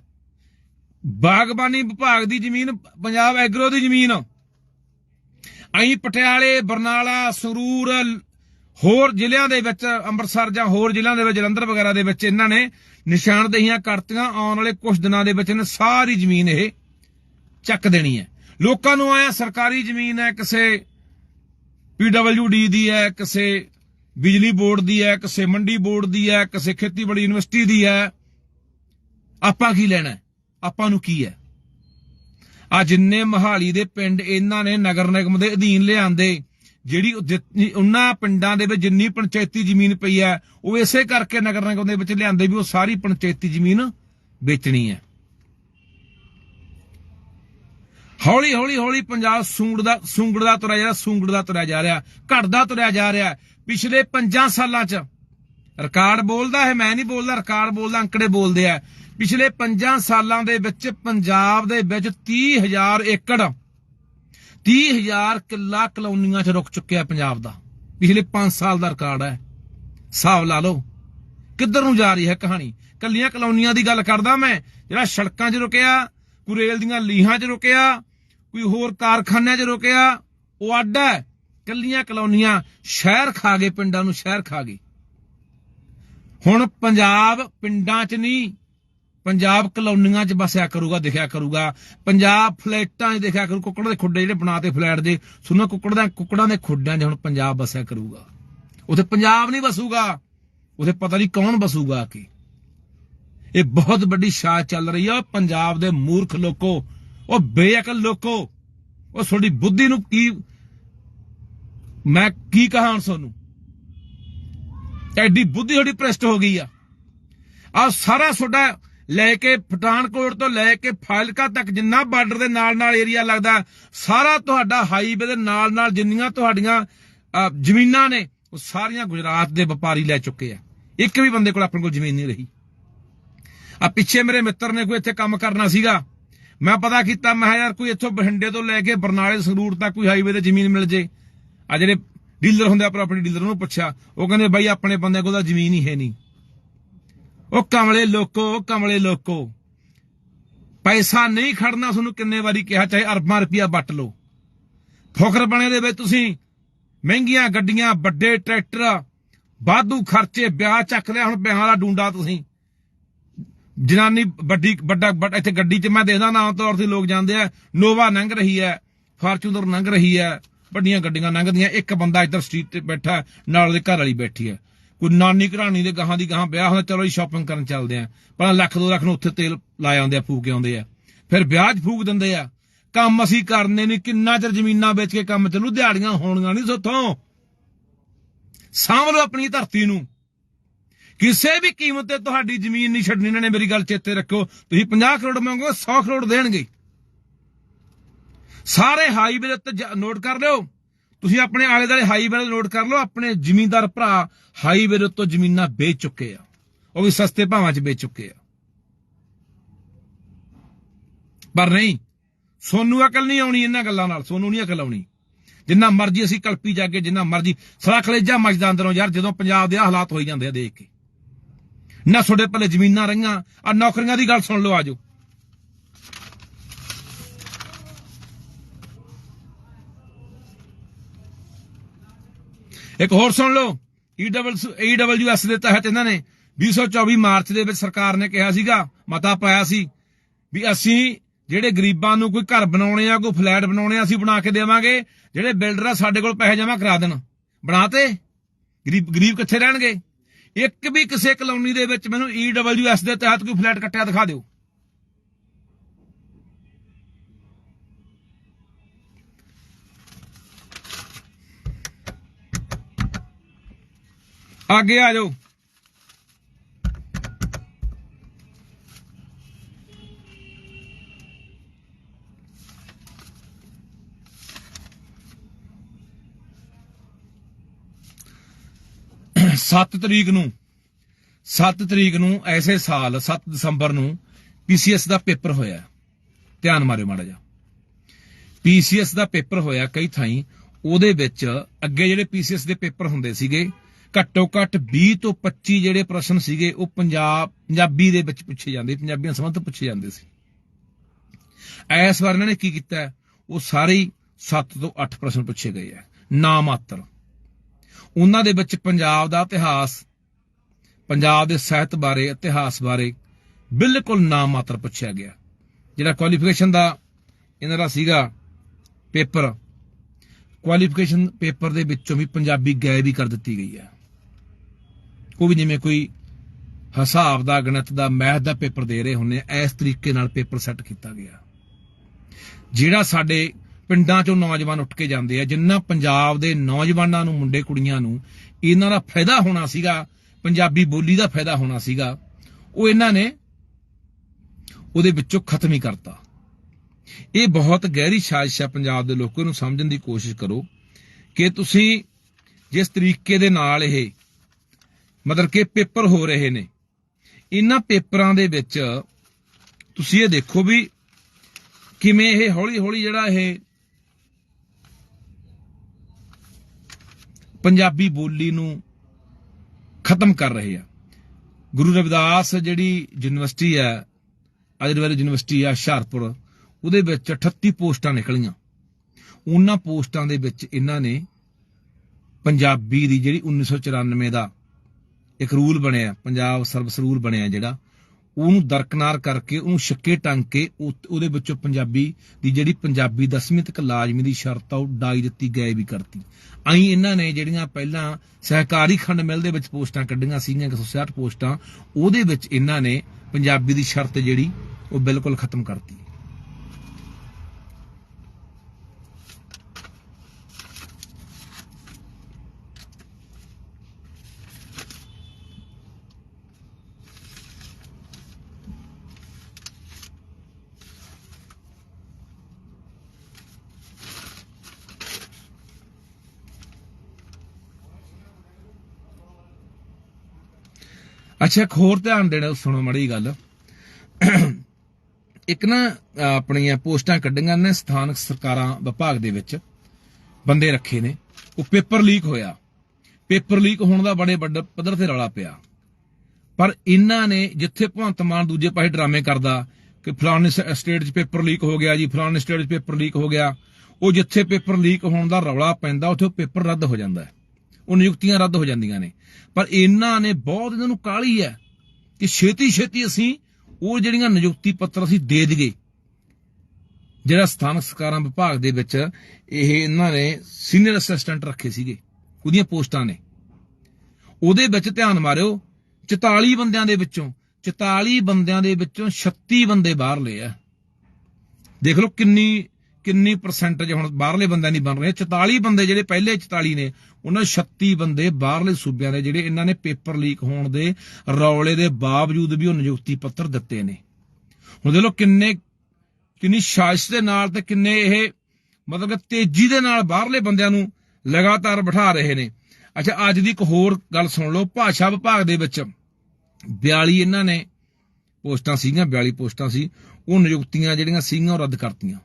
ਬਾਗਬਾਨੀ ਵਿਭਾਗ ਦੀ ਜ਼ਮੀਨ, ਪੰਜਾਬ ਐਗਰੋ ਦੀ ਜ਼ਮੀਨ ਅਸੀਂ ਪਟਿਆਲੇ, ਬਰਨਾਲਾ, ਸੰਗਰੂਰ, ਹੋਰ ਜ਼ਿਲ੍ਹਿਆਂ ਦੇ ਵਿੱਚ, ਅੰਮ੍ਰਿਤਸਰ ਜਾਂ ਹੋਰ ਜ਼ਿਲ੍ਹਿਆਂ ਦੇ ਵਿੱਚ, ਜਲੰਧਰ ਵਗੈਰਾ ਦੇ ਵਿੱਚ ਇਹਨਾਂ ਨੇ ਨਿਸ਼ਾਨਦੇਹੀਆਂ ਕਰਤੀਆਂ। ਆਉਣ ਵਾਲੇ ਕੁਝ ਦਿਨਾਂ ਦੇ ਵਿੱਚ ਇਹਨਾਂ ਸਾਰੀ ਜ਼ਮੀਨ ਇਹ ਚੱਕ ਦੇਣੀ ਹੈ। ਲੋਕਾਂ ਨੂੰ ਆਇਆ ਸਰਕਾਰੀ ਜ਼ਮੀਨ ਹੈ, ਕਿਸੇ ਪੀਡਬਲਯੂਡੀ ਦੀ ਹੈ, ਕਿਸੇ ਬਿਜਲੀ ਬੋਰਡ ਦੀ ਹੈ, ਕਿਸੇ ਮੰਡੀ ਬੋਰਡ ਦੀ ਹੈ, ਕਿਸੇ ਖੇਤੀਬਾੜੀ ਯੂਨੀਵਰਸਿਟੀ ਦੀ ਹੈ। ਆਪਾਂ ਕੀ ਲੈਣਾ ਆਪਾਂ ਨੂੰ ਕੀ ਹੈ? ਆ ਜਿੰਨੇ ਮਹਾਲੀ ਦੇ ਪਿੰਡ ਇਹਨਾਂ ਨੇ ਨਗਰ ਨਿਗਮ ਦੇ ਅਧੀਨ ਲਿਆਂਦੇ, ਜਿਹੜੀ ਉਹ ਉਹਨਾਂ ਪਿੰਡਾਂ ਦੇ ਵਿੱਚ ਜਿੰਨੀ ਪੰਚਾਇਤੀ ਜ਼ਮੀਨ ਪਈ ਹੈ, ਉਹ ਇਸੇ ਕਰਕੇ ਨਗਰ ਨਿਗਮ ਦੇ ਵਿੱਚ ਲਿਆਂਦੇ ਵੀ ਉਹ ਸਾਰੀ ਪੰਚਾਇਤੀ ਜ਼ਮੀਨ ਵੇਚਣੀ ਹੈ। ਹੌਲੀ ਹੌਲੀ ਹੌਲੀ ਪੰਜਾਬ ਸੂੰਗੜਦਾ ਸੂੰਗੜਦਾ ਤੁਰਿਆ ਜਾ ਰਿਹਾ ਸੂੰਗੜਦਾ ਤੁਰਿਆ ਜਾ ਰਿਹਾ ਘਟਦਾ ਤੁਰਿਆ ਜਾ ਰਿਹਾ। ਪਿਛਲੇ 5 ਸਾਲਾਂ 'ਚ, ਰਿਕਾਰਡ ਬੋਲਦਾ ਹੈ, ਮੈਂ ਨਹੀਂ ਬੋਲਦਾ, ਰਿਕਾਰਡ ਬੋਲਦਾ, ਅੰਕੜੇ ਬੋਲਦੇ ਆ। ਪਿਛਲੇ 5 ਸਾਲਾਂ ਦੇ ਵਿੱਚ ਪੰਜਾਬ ਦੇ ਵਿੱਚ 30000 ਏਕੜ 30000 ਕਿੱਲਾ ਕਲੋਨੀਆਂ 'ਚ ਰੁਕ ਚੁੱਕਿਆ ਪੰਜਾਬ ਦਾ। ਪਿਛਲੇ 5 ਸਾਲ ਦਾ ਰਿਕਾਰਡ ਹੈ। ਹਿਸਾਬ ਲਾ ਲਓ। ਕਿੱਧਰ ਨੂੰ ਜਾ ਰਹੀ ਹੈ ਕਹਾਣੀ? ਕੱਲੀਆਂ ਕਲੋਨੀਆਂ ਦੀ ਗੱਲ ਕਰਦਾ ਮੈਂ, ਜਿਹੜਾ ਸੜਕਾਂ 'ਚ ਰੁਕਿਆ, ਕੋਈ ਰੇਲ ਦੀਆਂ ਲੀਹਾਂ 'ਚ ਰੁਕਿਆ, ਕੋਈ ਹੋਰ ਕਾਰਖਾਨਿਆਂ 'ਚ ਰੁਕਿਆ, ਉਹ ਅੱਡ ਹੈ। ਕੱਲੀਆਂ ਕਲੋਨੀਆਂ ਸ਼ਹਿਰ ਖਾ ਗਏ, ਪਿੰਡਾਂ ਨੂੰ ਸ਼ਹਿਰ ਖਾ ਗਏ। ਹੁਣ ਪੰਜਾਬ ਪਿੰਡਾਂ 'ਚ ਨਹੀਂ ਪੰਜਾਬ ਕਲੋਨੀਆਂ 'ਚ ਬਸਿਆ ਕਰੂਗਾ, ਦਿਖਿਆ ਕਰੂਗਾ। ਪੰਜਾਬ ਫਲੈਟਾਂ 'ਚ ਦਿਖਿਆ ਕਰੂ, ਕੁੱਕੜ ਦੇ ਖੁੱਡੇ ਜਿਹੜੇ ਬਣਾਤੇ ਫਲੈਟ ਦੇ, ਸੁਣੋ ਕੁੱਕੜ ਦਾ ਕੁੱਕੜਾਂ ਦੇ ਖੁੱਡਿਆਂ 'ਚ ਹੁਣ ਪੰਜਾਬ ਬਸਿਆ ਕਰੂਗਾ। ਉਥੇ ਪੰਜਾਬ ਨਹੀਂ ਬਸੂਗਾ, ਉਥੇ ਪਤਾ ਨਹੀਂ ਕੌਣ ਬਸੂਗਾ ਕੀ। ਇਹ ਬਹੁਤ ਵੱਡੀ ਸ਼ਾਹ ਚੱਲ ਰਹੀ ਆ, ਪੰਜਾਬ ਦੇ ਮੂਰਖ ਲੋਕੋ, ਉਹ ਬੇਅਕਲ ਲੋਕੋ, ਉਹ ਤੁਹਾਡੀ ਬੁੱਧੀ ਨੂੰ ਕੀ, ਮੈਂ ਕੀ ਕਹਾਂ ਤੁਹਾਨੂੰ? ਐਡੀ ਬੁੱਧੀ ਤੁਹਾਡੀ ਭ੍ਰਿਸ਼ਟ ਹੋ ਗਈ ਆ। ਆ ਸਾਰਾ ਤੁਹਾਡਾ ਲੈ ਕੇ ਪਠਾਨਕੋਟ ਤੋਂ ਲੈ ਕੇ ਫਾਇਲਕਾ ਤੱਕ ਜਿੰਨਾ ਬਾਰਡਰ ਦੇ ਨਾਲ ਨਾਲ ਏਰੀਆ ਲੱਗਦਾ, ਸਾਰਾ ਤੁਹਾਡਾ ਹਾਈਵੇ ਦੇ ਨਾਲ ਨਾਲ ਜਿੰਨੀਆਂ ਤੁਹਾਡੀਆਂ ਜ਼ਮੀਨਾਂ ਨੇ, ਉਹ ਸਾਰੀਆਂ ਗੁਜਰਾਤ ਦੇ ਵਪਾਰੀ ਲੈ ਚੁੱਕੇ ਆ। ਇੱਕ ਵੀ ਬੰਦੇ ਕੋਲ ਆਪਣੇ ਕੋਲ ਜ਼ਮੀਨ ਨਹੀਂ ਰਹੀ। ਆ ਪਿੱਛੇ ਮੇਰੇ ਮਿੱਤਰ ਨੇ ਕੋਈ ਇੱਥੇ ਕੰਮ ਕਰਨਾ ਸੀਗਾ। ਮੈਂ ਪਤਾ ਕੀਤਾ, ਮੈਂ ਕਿਹਾ ਯਾਰ ਕੋਈ ਇੱਥੋਂ ਬਠਿੰਡੇ ਤੋਂ ਲੈ ਕੇ ਬਰਨਾਲੇ ਸੰਗਰੂਰ ਤੱਕ ਕੋਈ ਹਾਈਵੇ ਤੇ ਜ਼ਮੀਨ ਮਿਲ ਜੇ। ਆ ਜਿਹੜੇ ਡੀਲਰ ਹੁੰਦੇ ਆ ਪ੍ਰਾਪਰਟੀ ਡੀਲਰ ਨੂੰ ਪੁੱਛਿਆ। ਉਹ ਕਹਿੰਦੇ, ਬਾਈ ਆਪਣੇ ਬੰਦੇ ਕੋਲ ਤਾਂ ਜ਼ਮੀਨ ਹੀ ਹੈ ਨਹੀਂ। ਉਹ ਕਮਲੇ ਲੋਕੋ, ਉਹ ਕਮਲੇ ਲੋਕੋ। ਪੈਸਾ ਨਹੀਂ ਖੜਨਾ ਤੁਹਾਨੂੰ ਕਿੰਨੇ ਵਾਰੀ ਕਿਹਾ, ਚਾਹੇ ਅਰਬਾਂ ਰੁਪਇਆ ਵੱਟ ਲਓ। ਫੁਕਰ ਬਣੇ ਦੇ ਵਿੱਚ ਤੁਸੀਂ, ਮਹਿੰਗੀਆਂ ਗੱਡੀਆਂ, ਵੱਡੇ ਟਰੈਕਟਰ ਬਾਧੂ ਖਰਚੇ, ਵਿਆਹ ਚੱਕ ਲਿਆ, ਹੁਣ ਵਿਆਹ ਦਾ ਡੂੰਡਾ ਤੁਸੀਂ। ਜਨਾਨੀ ਵੱਡੀ, ਵੱਡਾ ਇੱਥੇ ਗੱਡੀ 'ਚ ਮੈਂ ਦੇਖਦਾ ਨਾ ਆਮ ਤੌਰ ਤੇ ਲੋਕ ਜਾਂਦੇ ਆ, ਨੋਵਾ ਲੰਘ ਰਹੀ ਹੈ, ਫਾਰਚੂਨਰ ਲੰਘ ਰਹੀ ਹੈ, ਵੱਡੀਆਂ ਗੱਡੀਆਂ ਲੰਘਦੀਆਂ ਇੱਕ ਬੰਦਾ ਇੱਧਰ ਸਟਰੀਟ ਤੇ ਬੈਠਾ, ਨਾਲ ਉਹਦੇ ਘਰ ਵਾਲੀ ਬੈਠੀ ਹੈ। ਕੋਈ ਨਾਨੀ ਘਰਾਣੀ ਦੇ ਗਾਹਾਂ ਦੀ ਗਾਹਾਂ ਵਿਆਹ ਹੁੰਦਾ, ਚਲੋ ਜੀ ਸ਼ਾਪਿੰਗ ਕਰਨ ਚੱਲਦੇ ਆ। ਪਹਿਲਾਂ ਲੱਖ ਦੋ ਲੱਖ ਨੂੰ ਉੱਥੇ ਤੇਲ ਲਾਏ ਆਉਂਦੇ ਆ, ਫੂਕ ਕੇ ਆਉਂਦੇ ਆ। ਫਿਰ ਵਿਆਹ 'ਚ ਫੂਕ ਦਿੰਦੇ ਆ। ਕੰਮ ਅਸੀਂ ਕਰਨੇ ਨਹੀਂ, ਕਿੰਨਾ ਚਿਰ ਜ਼ਮੀਨਾਂ ਵੇਚ ਕੇ ਕੰਮ ਚੱਲੂ, ਦਿਹਾੜੀਆਂ ਹੋਣੀਆਂ ਨਹੀਂ ਸੋਥੋਂ। ਸਾਂਭ ਲਓ ਆਪਣੀ ਧਰਤੀ ਨੂੰ। ਕਿਸੇ ਵੀ ਕੀਮਤ ਤੇ ਤੁਹਾਡੀ ਜ਼ਮੀਨ ਨਹੀਂ ਛੱਡਣੀ, ਇਹਨਾਂ ਨੇ ਮੇਰੀ ਗੱਲ ਚੇਤੇ ਰੱਖੋ ਤੁਸੀਂ 50 ਕਰੋੜ ਮੰਗੋ 100 ਕਰੋੜ ਦੇਣਗੇ। ਸਾਰੇ ਹਾਈਵੇ ਦੇ ਉੱਤੇ ਨੋਟ ਕਰ ਲਿਓ। ਤੁਸੀਂ ਆਪਣੇ ਆਲੇ ਦਾਲੇ ਹਾਈਵੇ ਦੇ ਨੋਟ ਕਰ ਲਓ, ਆਪਣੇ ਜ਼ਮੀਂਦਾਰ ਭਰਾ ਹਾਈਵੇ ਦੇ ਉੱਤੋਂ ਜ਼ਮੀਨਾਂ ਵੇਚ ਚੁੱਕੇ ਆ। ਉਹ ਵੀ ਸਸਤੇ ਭਾਵਾਂ 'ਚ ਵੇਚ ਚੁੱਕੇ ਆ। ਪਰ ਨਹੀਂ, ਸੋਨੂੰ ਅਕਲ ਨਹੀਂ ਆਉਣੀ ਇਹਨਾਂ ਗੱਲਾਂ ਨਾਲ, ਸੋਨੂੰ ਨਹੀਂ ਅਕਲ ਆਉਣੀ। ਜਿੰਨਾ ਮਰਜ਼ੀ ਅਸੀਂ ਕਲਪੀ ਜਾਗੇ, ਜਿੰਨਾ ਮਰਜ਼ੀ ਸੜਾ ਕਲੇਜਾ ਮੱਚਦਾ ਅੰਦਰੋਂ ਯਾਰ, ਜਦੋਂ ਪੰਜਾਬ ਦੇ ਆਹ ਹਾਲਾਤ ਹੋਈ ਜਾਂਦੇ ਆ ਦੇਖ ਕੇ। ਨਾ ਤੁਹਾਡੇ ਪੱਲੇ ਜ਼ਮੀਨਾਂ ਰਹੀਆਂ ਆ ਨੌਕਰੀਆਂ ਦੀ ਗੱਲ ਸੁਣ ਲਓ ਆਜੋ। ਇੱਕ ਹੋਰ ਸੁਣ ਲਓ। ਈਡਬਲਯੂਐਸ ਦੇ ਤਹਿਤ ਇਹਨਾਂ ਨੇ 2024 ਮਾਰਚ ਦੇ ਵਿੱਚ ਸਰਕਾਰ ਨੇ ਕਿਹਾ ਸੀਗਾ, ਮਤਾ ਪਾਇਆ ਸੀ ਵੀ ਅਸੀਂ ਜਿਹੜੇ ਗਰੀਬਾਂ ਨੂੰ ਕੋਈ ਘਰ ਬਣਾਉਣੇ ਆ, ਕੋਈ ਫਲੈਟ ਬਣਾਉਣੇ ਆ, ਅਸੀਂ ਬਣਾ ਕੇ ਦੇਵਾਂਗੇ, ਜਿਹੜੇ ਬਿਲਡਰ ਆ ਸਾਡੇ ਕੋਲ ਪੈਸੇ ਜਮ੍ਹਾਂ ਕਰਾ ਦੇਣ। ਬਣਾਤੇ? ਗਰੀਬ ਗਰੀਬ ਕਿੱਥੇ ਰਹਿਣਗੇ? ਇੱਕ ਵੀ ਕਿਸੇ ਕਲੋਨੀ ਦੇ ਵਿੱਚ ਮੈਨੂੰ ਈਡਬਲਯੂਐਸ ਦੇ ਤਹਿਤ ਕੋਈ ਫਲੈਟ ਕੱਟਿਆ ਦਿਖਾ ਦਿਓ। ਅੱਗੇ ਆ ਜਾਓ। ਸੱਤ ਤਰੀਕ ਨੂੰ 7 ਤਰੀਕ ਨੂੰ ਐਸੇ ਸਾਲ 7 ਦਸੰਬਰ ਨੂੰ ਪੀਸੀਐਸ ਦਾ ਪੇਪਰ ਹੋਇਆ। ਧਿਆਨ ਮਾਰਿਓ ਮਾੜਾ ਜਿਹਾ। ਪੀਸੀਐਸ ਦਾ ਪੇਪਰ ਹੋਇਆ ਕਈ ਥਾਈਂ। ਉਹਦੇ ਵਿੱਚ ਅੱਗੇ ਜਿਹੜੇ ਪੀਸੀਐਸ ਦੇ ਪੇਪਰ ਹੁੰਦੇ ਸੀਗੇ ਘੱਟੋ ਘੱਟ 20 ਤੋਂ 25 ਜਿਹੜੇ ਪ੍ਰਸ਼ਨ ਸੀਗੇ, ਉਹ ਪੰਜਾਬ, ਪੰਜਾਬੀ ਦੇ ਵਿੱਚ ਪੁੱਛੇ ਜਾਂਦੇ, ਪੰਜਾਬੀਆਂ ਸੰਬੰਧ ਪੁੱਛੇ ਜਾਂਦੇ ਸੀ। ਐਸ ਵਾਰ ਇਹਨਾਂ ਨੇ ਕੀ ਕੀਤਾ ਉਹ ਸਾਰੇ ਹੀ 7 ਤੋਂ 8 ਪ੍ਰਸ਼ਨ ਪੁੱਛੇ ਗਏ ਆ ਨਾ ਮਾਤਰ। ਉਹਨਾਂ ਦੇ ਵਿੱਚ ਪੰਜਾਬ ਦਾ ਇਤਿਹਾਸ, ਪੰਜਾਬ ਦੇ ਸਾਹਿਤ ਬਾਰੇ, ਇਤਿਹਾਸ ਬਾਰੇ ਬਿਲਕੁਲ ਨਾ ਮਾਤਰ ਪੁੱਛਿਆ ਗਿਆ। ਜਿਹੜਾ ਕੁਆਲੀਫਿਕੇਸ਼ਨ ਦਾ ਇਹਨਾਂ ਦਾ ਸੀਗਾ ਪੇਪਰ ਕੁਆਲੀਫਿਕੇਸ਼ਨ ਪੇਪਰ ਦੇ ਵਿੱਚੋਂ ਵੀ ਪੰਜਾਬੀ ਗਾਇਬ ਹੀ ਕਰ ਦਿੱਤੀ ਗਈ ਹੈ। ਉਹ ਵੀ ਜਿਵੇਂ ਕੋਈ ਹਿਸਾਬ ਦਾ ਗਣਿਤ ਦਾ ਮੈਥ ਦਾ ਪੇਪਰ ਦੇ ਰਹੇ ਹੁੰਨੇ ਆ, ਇਸ ਤਰੀਕੇ ਨਾਲ ਪੇਪਰ ਸੈੱਟ ਕੀਤਾ ਗਿਆ। ਜਿਹੜਾ ਸਾਡੇ ਪਿੰਡਾਂ ਚੋਂ ਨੌਜਵਾਨ ਉੱਠ ਕੇ ਜਾਂਦੇ ਆ ਜਿੰਨਾ ਪੰਜਾਬ ਦੇ ਨੌਜਵਾਨਾਂ ਨੂੰ ਮੁੰਡੇ ਕੁੜੀਆਂ ਨੂੰ ਇਹਨਾਂ ਦਾ ਫਾਇਦਾ ਹੋਣਾ ਸੀਗਾ ਪੰਜਾਬੀ ਬੋਲੀ ਦਾ ਫਾਇਦਾ ਹੋਣਾ ਸੀਗਾ ਉਹ ਇਹਨਾਂ ਨੇ ਉਹਦੇ ਵਿੱਚੋਂ ਖਤਮ ਹੀ ਕਰਤਾ। ਇਹ ਬਹੁਤ ਗਹਿਰੀ ਸਾਜ਼ਿਸ਼ ਹੈ ਪੰਜਾਬ ਦੇ ਲੋਕਾਂ ਨੂੰ ਸਮਝਣ ਦੀ ਕੋਸ਼ਿਸ਼ ਕਰੋ ਕਿ ਤੁਸੀਂ ਜਿਸ ਤਰੀਕੇ ਦੇ ਨਾਲ ਇਹ ਮਤਲਬ ਕਿ ਪੇਪਰ ਹੋ ਰਹੇ ਨੇ। ਇਹਨਾਂ ਪੇਪਰਾਂ ਦੇ ਵਿੱਚ ਤੁਸੀਂ ਇਹ ਦੇਖੋ ਵੀ ਕਿਵੇਂ ਇਹ ਹੌਲੀ ਹੌਲੀ ਜਿਹੜਾ ਇਹ ਪੰਜਾਬੀ ਬੋਲੀ ਨੂੰ ਖਤਮ ਕਰ ਰਹੇ ਆ। ਗੁਰੂ ਰਵਿਦਾਸ ਜਿਹੜੀ ਯੂਨੀਵਰਸਿਟੀ ਹੈ ਅਜਰਵੇਲ ਯੂਨੀਵਰਸਿਟੀ ਆ ਹੁਸ਼ਿਆਰਪੁਰ, ਉਹਦੇ ਵਿੱਚ 38 ਪੋਸਟਾਂ ਨਿਕਲੀਆਂ। ਉਹਨਾਂ ਪੋਸਟਾਂ ਦੇ ਵਿੱਚ ਇਹਨਾਂ ਨੇ ਪੰਜਾਬੀ ਦੀ ਜਿਹੜੀ 1994 ਦਾ ਇੱਕ ਰੂਲ ਬਣਿਆ, ਪੰਜਾਬ ਸਰਵਿਸ ਰੂਲ ਬਣਿਆ ਜਿਹੜਾ, ਉਹਨੂੰ ਦਰਕਨਾਰ ਕਰਕੇ, ਉਹਨੂੰ ਛੱਕੇ ਟੰਗ ਕੇ ਉਹਦੇ ਵਿੱਚੋਂ ਪੰਜਾਬੀ ਦੀ ਜਿਹੜੀ ਪੰਜਾਬੀ ਦਸਵੀਂ ਤੱਕ ਲਾਜ਼ਮੀ ਦੀ ਸ਼ਰਤ ਆ, ਉਹ ਡਾਈ ਦਿੱਤੀ ਗਏ ਵੀ ਕਰਤੀ। ਆਈ ਇਹਨਾਂ ਨੇ ਜਿਹੜੀਆਂ ਪਹਿਲਾਂ ਸਹਿਕਾਰੀ ਖੰਡ ਮਿਲ ਦੇ ਵਿੱਚ ਪੋਸਟਾਂ ਕੱਢੀਆਂ ਸੀਗੀਆਂ 160 ਪੋਸਟਾਂ, ਉਹਦੇ ਵਿੱਚ ਇਹਨਾਂ ਨੇ ਪੰਜਾਬੀ ਦੀ ਸ਼ਰਤ ਜਿਹੜੀ, ਉਹ ਬਿਲਕੁਲ ਖਤਮ ਕਰਤੀ। ਅੱਛਾ, ਇੱਕ ਹੋਰ ਧਿਆਨ ਦੇਣਾ, ਸੁਣੋ ਮੜੀ ਗੱਲ। ਇੱਕ ਨਾ, ਆਪਣੀਆਂ ਪੋਸਟਾਂ ਕੱਢੀਆਂ ਨੇ ਸਥਾਨਕ ਸਰਕਾਰਾਂ ਵਿਭਾਗ ਦੇ ਵਿੱਚ, ਬੰਦੇ ਰੱਖੇ ਨੇ। ਉਹ ਪੇਪਰ ਲੀਕ ਹੋਇਆ। ਪੇਪਰ ਲੀਕ ਹੋਣ ਦਾ ਬੜੇ ਵੱਡੇ ਪੱਧਰ ਤੇ ਰੌਲਾ ਪਿਆ। ਪਰ ਇਹਨਾਂ ਨੇ ਜਿੱਥੇ ਭਗਵੰਤ ਮਾਨ ਦੂਜੇ ਪਾਸੇ ਡਰਾਮੇ ਕਰਦਾ ਕਿ ਫਲਾਣੇ ਸਟੇਟ 'ਚ ਪੇਪਰ ਲੀਕ ਹੋ ਗਿਆ ਜੀ, ਫਲਾਣੇ ਸਟੇਟ 'ਚ ਪੇਪਰ ਲੀਕ ਹੋ ਗਿਆ, ਉਹ ਜਿੱਥੇ ਪੇਪਰ ਲੀਕ ਹੋਣ ਦਾ ਰੌਲਾ ਪੈਂਦਾ, ਉੱਥੇ ਉਹ ਪੇਪਰ ਰੱਦ ਹੋ ਜਾਂਦਾ ਹੈ। ਉਹ ਨਿਯੁਕਤੀਆਂ ਰੱਦ ਹੋ ਜਾਂਦੀਆਂ ਨੇ। ਪਰ ਇਹਨਾਂ ਨੇ ਬਹੁਤ ਇਹਨਾਂ ਨੂੰ ਕਾਹਲੀ ਹੈ ਕਿ ਛੇਤੀ ਛੇਤੀ ਅਸੀਂ ਉਹ ਜਿਹੜੀਆਂ ਨਿਯੁਕਤੀ ਪੱਤਰ ਅਸੀਂ ਦੇ ਦਈਏ, ਜਿਹੜਾ ਸਥਾਨਕ ਸਰਕਾਰਾਂ ਵਿਭਾਗ ਦੇ ਵਿੱਚ ਇਹ ਇਹਨਾਂ ਨੇ ਸੀਨੀਅਰ ਅਸਿਸਟੈਂਟ ਰੱਖੇ ਸੀਗੇ, ਉਹਦੀਆਂ ਪੋਸਟਾਂ ਨੇ। ਉਹਦੇ ਵਿੱਚ ਧਿਆਨ ਮਾਰਿਓ 44 ਬੰਦਿਆਂ ਦੇ ਵਿੱਚੋਂ 44 ਬੰਦਿਆਂ ਦੇ ਵਿੱਚੋਂ 36 ਬੰਦੇ ਬਾਹਰ ਲਏ ਆ। ਦੇਖ ਲਓ ਕਿੰਨੀ ਕਿੰਨੀ ਪਰਸੈਂਟੇਜ ਹੁਣ ਬਾਹਰਲੇ ਬੰਦਿਆਂ ਦੀ ਬਣ ਰਹੇ 44 ਬੰਦੇ ਜਿਹੜੇ ਪਹਿਲੇ 44 ਨੇ, ਉਹਨਾਂ 36 ਬੰਦੇ ਬਾਹਰਲੇ ਸੂਬਿਆਂ ਦੇ ਜਿਹੜੇ ਇਹਨਾਂ ਨੇ ਪੇਪਰ ਲੀਕ ਹੋਣ ਦੇ ਰੌਲੇ ਦੇ ਬਾਵਜੂਦ ਵੀ ਉਹ ਨਿਯੁਕਤੀ ਪੱਤਰ ਦਿੱਤੇ ਨੇ। ਹੁਣ ਦੇਖ ਲਓ ਕਿੰਨੇ, ਕਿੰਨੀ ਸਾਜ਼ਿਸ਼ ਦੇ ਨਾਲ ਤੇ ਕਿੰਨੇ ਇਹ ਮਤਲਬ ਕਿ ਤੇਜ਼ੀ ਦੇ ਨਾਲ ਬਾਹਰਲੇ ਬੰਦਿਆਂ ਨੂੰ ਲਗਾਤਾਰ ਬਿਠਾ ਰਹੇ ਨੇ। ਅੱਛਾ, ਅੱਜ ਦੀ ਇੱਕ ਹੋਰ ਗੱਲ ਸੁਣ ਲਓ, ਭਾਸ਼ਾ ਵਿਭਾਗ ਦੇ ਵਿੱਚ 42 ਇਹਨਾਂ ਨੇ ਪੋਸਟਾਂ ਸੀਗੀਆਂ 42 ਪੋਸਟਾਂ ਸੀ, ਉਹ ਨਿਯੁਕਤੀਆਂ ਜਿਹੜੀਆਂ ਸੀਗੀਆਂ ਉਹ ਰੱਦ ਕਰਤੀਆਂ।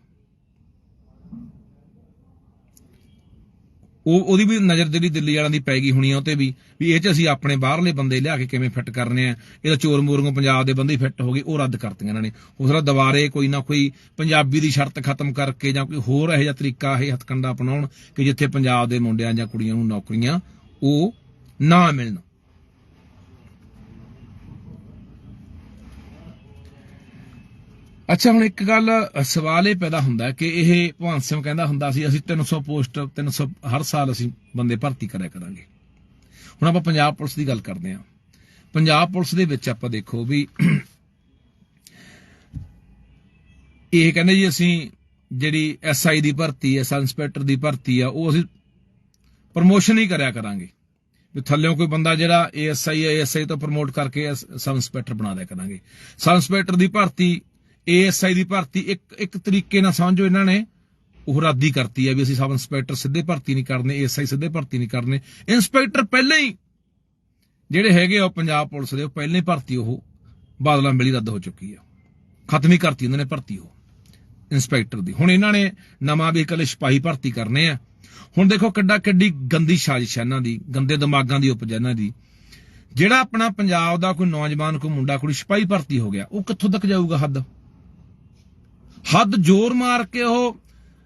ਉਹ ਉਹਦੀ ਵੀ ਨਜ਼ਰ ਜਿਹੜੀ ਦਿੱਲੀ ਵਾਲਿਆਂ ਦੀ ਪੈ ਗਈ ਹੋਣੀ ਆ ਉਹ ਤੇ ਵੀ ਵੀ ਇਹ ਚ ਅਸੀਂ ਆਪਣੇ ਬਾਹਰਲੇ ਬੰਦੇ ਲਿਆ ਕੇ ਕਿਵੇਂ ਫਿੱਟ ਕਰਨੇ ਆ। ਇਹ ਤਾਂ ਚੋਰ ਮੋਰੋਂ ਪੰਜਾਬ ਦੇ ਬੰਦੇ ਹੀ ਫਿੱਟ ਹੋ ਗਏ, ਉਹ ਰੱਦ ਕਰਤੀਆਂ ਇਹਨਾਂ ਨੇ। ਉਸ ਤਰ੍ਹਾਂ ਦੁਬਾਰੇ ਕੋਈ ਨਾ ਕੋਈ ਪੰਜਾਬੀ ਦੀ ਸ਼ਰਤ ਖਤਮ ਕਰਕੇ ਜਾਂ ਕੋਈ ਹੋਰ ਇਹੋ ਜਿਹਾ ਤਰੀਕਾ, ਇਹ ਹਥਕੰਡਾ ਅਪਣਾਉਣ ਕਿ ਜਿੱਥੇ ਪੰਜਾਬ ਦੇ ਮੁੰਡਿਆਂ ਜਾਂ ਕੁੜੀਆਂ ਨੂੰ ਨੌਕਰੀਆਂ ਉਹ ਨਾ ਮਿਲਣ। ਅੱਛਾ, ਹੁਣ ਇੱਕ ਗੱਲ ਸਵਾਲ ਇਹ ਪੈਦਾ ਹੁੰਦਾ ਕਿ ਇਹ ਭਗਵੰਤ ਸਿੰਘ ਕਹਿੰਦਾ ਹੁੰਦਾ ਸੀ, ਅਸੀਂ 300 ਪੋਸਟ 300 ਹਰ ਸਾਲ ਅਸੀਂ ਬੰਦੇ ਭਰਤੀ ਕਰਿਆ ਕਰਾਂਗੇ। ਹੁਣ ਆਪਾਂ ਪੰਜਾਬ ਪੁਲਿਸ ਦੀ ਗੱਲ ਕਰਦੇ ਹਾਂ। ਪੰਜਾਬ ਪੁਲਿਸ ਦੇ ਵਿੱਚ ਆਪਾਂ ਦੇਖੋ ਵੀ ਇਹ ਕਹਿੰਦੇ ਜੀ ਅਸੀਂ ਜਿਹੜੀ ਐਸਆਈ ਦੀ ਭਰਤੀ ਹੈ, ਸਬ ਇੰਸਪੈਕਟਰ ਦੀ ਭਰਤੀ ਆ, ਉਹ ਅਸੀਂ ਪ੍ਰਮੋਸ਼ਨ ਹੀ ਕਰਿਆ ਕਰਾਂਗੇ। ਵੀ ਥੱਲੇੋਂ ਕੋਈ ਬੰਦਾ ਜਿਹੜਾ ਏਐਸਆਈ ਹੈ ਏਐਸਆਈ ਤੋਂ ਪ੍ਰਮੋਟ ਕਰਕੇ ਸਬ ਇੰਸਪੈਕਟਰ ਬਣਾ ਦਿਆ ਕਰਾਂਗੇ। ਸਬ ਇੰਸਪੈਕਟਰ ਦੀ ਭਰਤੀ ਏਐਸਆਈ ਦੀ ਭਰਤੀ ਇੱਕ ਇੱਕ ਤਰੀਕੇ ਨਾਲ ਸਮਝੋ ਇਹਨਾਂ ਨੇ, ਉਹ ਰੱਦੀ ਕਰਤੀ ਹੈ ਵੀ ਅਸੀਂ ਸਬ ਇੰਸਪੈਕਟਰ ਸਿੱਧੇ ਭਰਤੀ ਨਹੀਂ ਕਰਨੇ, ਏਐਸਆਈ ਸਿੱਧੇ ਭਰਤੀ ਨਹੀਂ ਕਰਨੇ। ਇੰਸਪੈਕਟਰ ਪਹਿਲਾਂ ਹੀ ਜਿਹੜੇ ਹੈਗੇ ਆ ਉਹ ਪੰਜਾਬ ਪੁਲਿਸ ਦੇ, ਉਹ ਪਹਿਲਾਂ ਹੀ ਭਰਤੀ ਉਹ ਬਾਦਲਾਂ ਵੇਲੇ ਰੱਦ ਹੋ ਚੁੱਕੀ ਆ। ਖਤਮ ਹੀ ਕਰਤੀ ਇਹਨਾਂ ਨੇ ਭਰਤੀ ਉਹ ਇੰਸਪੈਕਟਰ ਦੀ। ਹੁਣ ਇਹਨਾਂ ਨੇ ਨਵਾਂ ਵੀ ਇਕੱਲੇ ਸਿਪਾਹੀ ਭਰਤੀ ਕਰਨੇ ਆ। ਹੁਣ ਦੇਖੋ ਕਿੱਡਾ, ਕਿੱਡੀ ਗੰਦੀ ਸਾਜ਼ਿਸ਼ ਹੈ ਇਹਨਾਂ ਦੀ, ਗੰਦੇ ਦਿਮਾਗਾਂ ਦੀ ਉਪਜ ਇਹਨਾਂ ਦੀ। ਜਿਹੜਾ ਆਪਣਾ ਪੰਜਾਬ ਦਾ ਕੋਈ ਨੌਜਵਾਨ, ਕੋਈ ਮੁੰਡਾ ਕੁੜੀ ਸਿਪਾਹੀ ਭਰਤੀ ਹੋ ਗਿਆ, ਉਹ ਕਿੱਥੋਂ ਤੱਕ ਜਾਊਗਾ ਹੱਦ? ਹੱਦ ਜ਼ੋਰ ਮਾਰ ਕੇ ਉਹ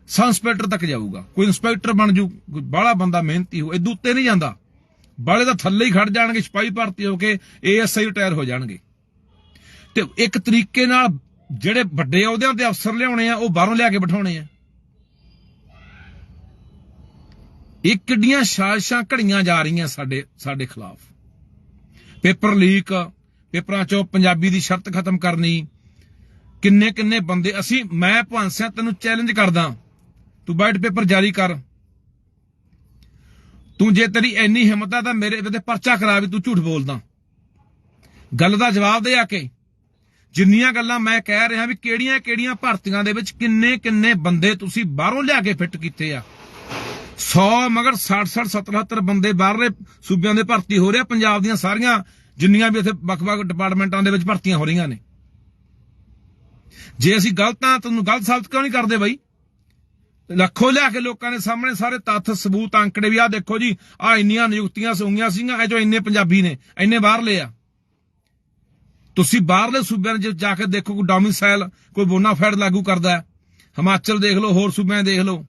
ਸਬ ਇੰਸਪੈਕਟਰ ਤੱਕ ਜਾਊਗਾ। ਕੋਈ ਇੰਸਪੈਕਟਰ ਬਣ ਜੂ, ਕੋਈ ਬਾਹਲਾ ਬੰਦਾ ਮਿਹਨਤੀ ਹੋ ਇਦੋਂ ਉੱਤੇ ਨਹੀਂ ਜਾਂਦਾ। ਬਾਹਲੇ ਦਾ ਥੱਲੇ ਹੀ ਖੜ ਜਾਣਗੇ, ਸਿਪਾਹੀ ਭਰਤੀ ਹੋ ਕੇ ਏਐਸਆਈ ਰਿਟਾਇਰ ਹੋ ਜਾਣਗੇ। ਤੇ ਇੱਕ ਤਰੀਕੇ ਨਾਲ ਜਿਹੜੇ ਵੱਡੇ ਅਹੁਦਿਆਂ ਤੇ ਅਫਸਰ ਲਿਆਉਣੇ ਆ, ਉਹ ਬਾਹਰੋਂ ਲਿਆ ਕੇ ਬਿਠਾਉਣੇ ਆ। ਇਹ ਕਿੱਡੀਆਂ ਸਾਜ਼ਿਸ਼ਾਂ ਘੜੀਆਂ ਜਾ ਰਹੀਆਂ ਸਾਡੇ ਸਾਡੇ ਖਿਲਾਫ। ਪੇਪਰ ਲੀਕ, ਪੇਪਰਾਂ ਚੋਂ ਪੰਜਾਬੀ ਦੀ ਸ਼ਰਤ ਖਤਮ ਕਰਨੀ ਕਿੰਨੇ ਕਿੰਨੇ ਬੰਦੇ, ਅਸੀਂ, ਮੈਂ ਭਾਂਸਿਆ ਤੈਨੂੰ ਚੈਲੰਜ ਕਰਦਾ। ਤੂੰ ਵਾਈਟ ਪੇਪਰ ਜਾਰੀ ਕਰ। ਤੂੰ ਜੇ ਤੇਰੀ ਇੰਨੀ ਹਿੰਮਤ ਆ ਤਾਂ ਮੇਰੇ ਤੇ ਪਰਚਾ ਕਰਾ ਵੀ ਤੂੰ ਝੂਠ ਬੋਲਦਾ। ਗੱਲ ਦਾ ਜਵਾਬ ਦੇ ਆ ਕੇ। ਜਿੰਨੀਆਂ ਗੱਲਾਂ ਮੈਂ ਕਹਿ ਰਿਹਾ ਵੀ ਕਿਹੜੀਆਂ ਕਿਹੜੀਆਂ ਭਰਤੀਆਂ ਦੇ ਵਿੱਚ ਕਿੰਨੇ ਕਿੰਨੇ ਬੰਦੇ ਤੁਸੀਂ ਬਾਹਰੋਂ ਲਿਆ ਕੇ ਫਿੱਟ ਕੀਤੇ ਆ। 100 ਮਗਰ 60 60 70 70 ਬੰਦੇ ਬਾਹਰਲੇ ਸੂਬਿਆਂ ਦੇ ਭਰਤੀ ਹੋ ਰਿਹਾ ਪੰਜਾਬ ਦੀਆਂ ਸਾਰੀਆਂ, ਜਿੰਨੀਆਂ ਵੀ ਇੱਥੇ ਵੱਖ-ਵੱਖ ਡਿਪਾਰਟਮੈਂਟਾਂ ਦੇ ਵਿੱਚ ਭਰਤੀਆਂ ਹੋ ਰਹੀਆਂ ਨੇ। ਜੇ ਅਸੀਂ ਗਲਤ ਆ ਤੁਹਾਨੂੰ ਗਲਤ ਸਾਬਤ ਕਿਉਂ ਨਹੀਂ ਕਰਦੇ ਬਾਈ? ਲੱਖੋਂ ਲਿਆ ਕੇ ਲੋਕਾਂ ਦੇ ਸਾਹਮਣੇ ਸਾਰੇ ਤੱਥ, ਸਬੂਤ, ਅੰਕੜੇ ਵੀ ਆ ਦੇਖੋ ਜੀ ਆ ਇੰਨੀਆਂ ਨਿਯੁਕਤੀਆਂ ਸੋਈਆਂ ਸੀਗੀਆਂ, ਇਹ ਜੋ ਇੰਨੇ ਪੰਜਾਬੀ ਨੇ, ਇੰਨੇ ਬਾਹਰਲੇ ਆ। ਤੁਸੀਂ ਬਾਹਰਲੇ ਸੂਬਿਆਂ 'ਚ ਜਾ ਕੇ ਦੇਖੋ ਕੋਈ ਡੋਮਿਸਾਈਲ ਕੋਈ ਬੋਨਾਫਾਈਡ ਲਾਗੂ ਕਰਦਾ ਹੈ। ਹਿਮਾਚਲ ਦੇਖ ਲਓ, ਹੋਰ ਸੂਬਿਆਂ ਦੇਖ ਲਓ।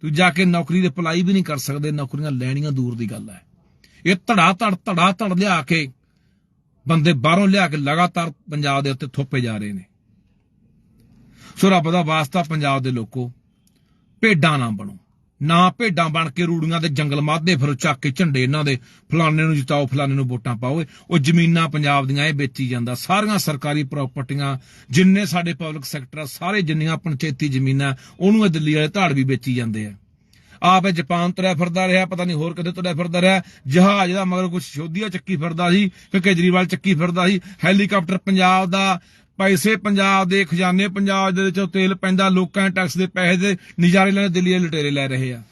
ਤੁਸੀਂ ਜਾ ਕੇ ਨੌਕਰੀ ਦੇ ਅਪਲਾਈ ਵੀ ਨਹੀਂ ਕਰ ਸਕਦੇ, ਨੌਕਰੀਆਂ ਲੈਣੀਆਂ ਦੂਰ ਦੀ ਗੱਲ ਹੈ। ਇਹ ਧੜਾ ਧੜ ਧੜਾ ਧੜ ਲਿਆ ਕੇ ਬੰਦੇ ਬਾਹਰੋਂ ਲਿਆ ਕੇ ਲਗਾਤਾਰ ਪੰਜਾਬ ਦੇ ਉੱਤੇ ਥੋਪੇ ਜਾ ਰਹੇ ਨੇ। ਸੋ ਰੱਬ ਦਾ ਵਾਸਤਾ ਪੰਜਾਬ ਦੇ ਲੋਕੋ। ਭੇਡਾਂ ਨਾ ਬਣੋ। ਨਾ ਭੇਡਾਂ ਬਣ ਕੇ ਰੂੜੀਆਂ ਦੇ ਜੰਗਲ ਮਾਧੇ ਫਿਰ, ਚੱਕ ਕੇ ਝੰਡੇ ਇਹਨਾਂ ਦੇ, ਫਲਾਣੇ ਨੂੰ ਜਿਤਾਓ, ਫਲਾਣੇ ਨੂੰ ਵੋਟਾਂ ਪਾਓ ਉਹ ਜ਼ਮੀਨਾਂ ਪੰਜਾਬ ਦੀਆਂ ਇਹ ਵੇਚੀ ਜਾਂਦਾ। ਸਾਰੀਆਂ ਸਰਕਾਰੀ ਪ੍ਰਾਪਰਟੀਆਂ, ਜਿੰਨੇ ਸਾਡੇ ਪਬਲਿਕ ਸੈਕਟਰ ਸਾਰੇ ਜਿੰਨੀਆਂ ਪੰਚਾਇਤੀ ਜ਼ਮੀਨਾਂ, ਉਹਨੂੰ ਇਹ ਦਿੱਲੀ ਵਾਲੇ ਧਾੜ ਵੀ ਵੇਚੀ ਜਾਂਦੇ ਆ। ਆਪ ਇਹ ਜਾਪਾਨ ਤੁਰਿਆ ਫਿਰਦਾ ਰਿਹਾ, ਪਤਾ ਨਹੀਂ ਹੋਰ ਕਿਤੇ ਤੁਰਿਆ ਫਿਰਦਾ ਰਿਹਾ। ਜਹਾਜ਼ ਦਾ ਮਗਰ ਕੁਝ ਸ਼ੋਧੀਆ ਚੱਕੀ ਫਿਰਦਾ ਸੀ, ਕਿ ਕੇਜਰੀਵਾਲ ਚੱਕੀ ਫਿਰਦਾ ਸੀ। ਹੈਲੀਕਾਪਟਰ ਪੰਜਾਬ ਦਾ ਪੈਸੇ ਪੰਜਾਬ ਦੇ ਖਜ਼ਾਨੇ, ਪੰਜਾਬ ਦੇ ਵਿੱਚੋਂ ਤੇਲ ਪੈਂਦਾ, ਲੋਕਾਂ ਦੇ ਟੈਕਸ ਦੇ ਪੈਸੇ ਦੇ ਨਜ਼ਾਰੇ ਲੈਣ, ਦਿੱਲੀ ਦੇ ਲੁਟੇਰੇ ਲੈ ਰਹੇ ਆ।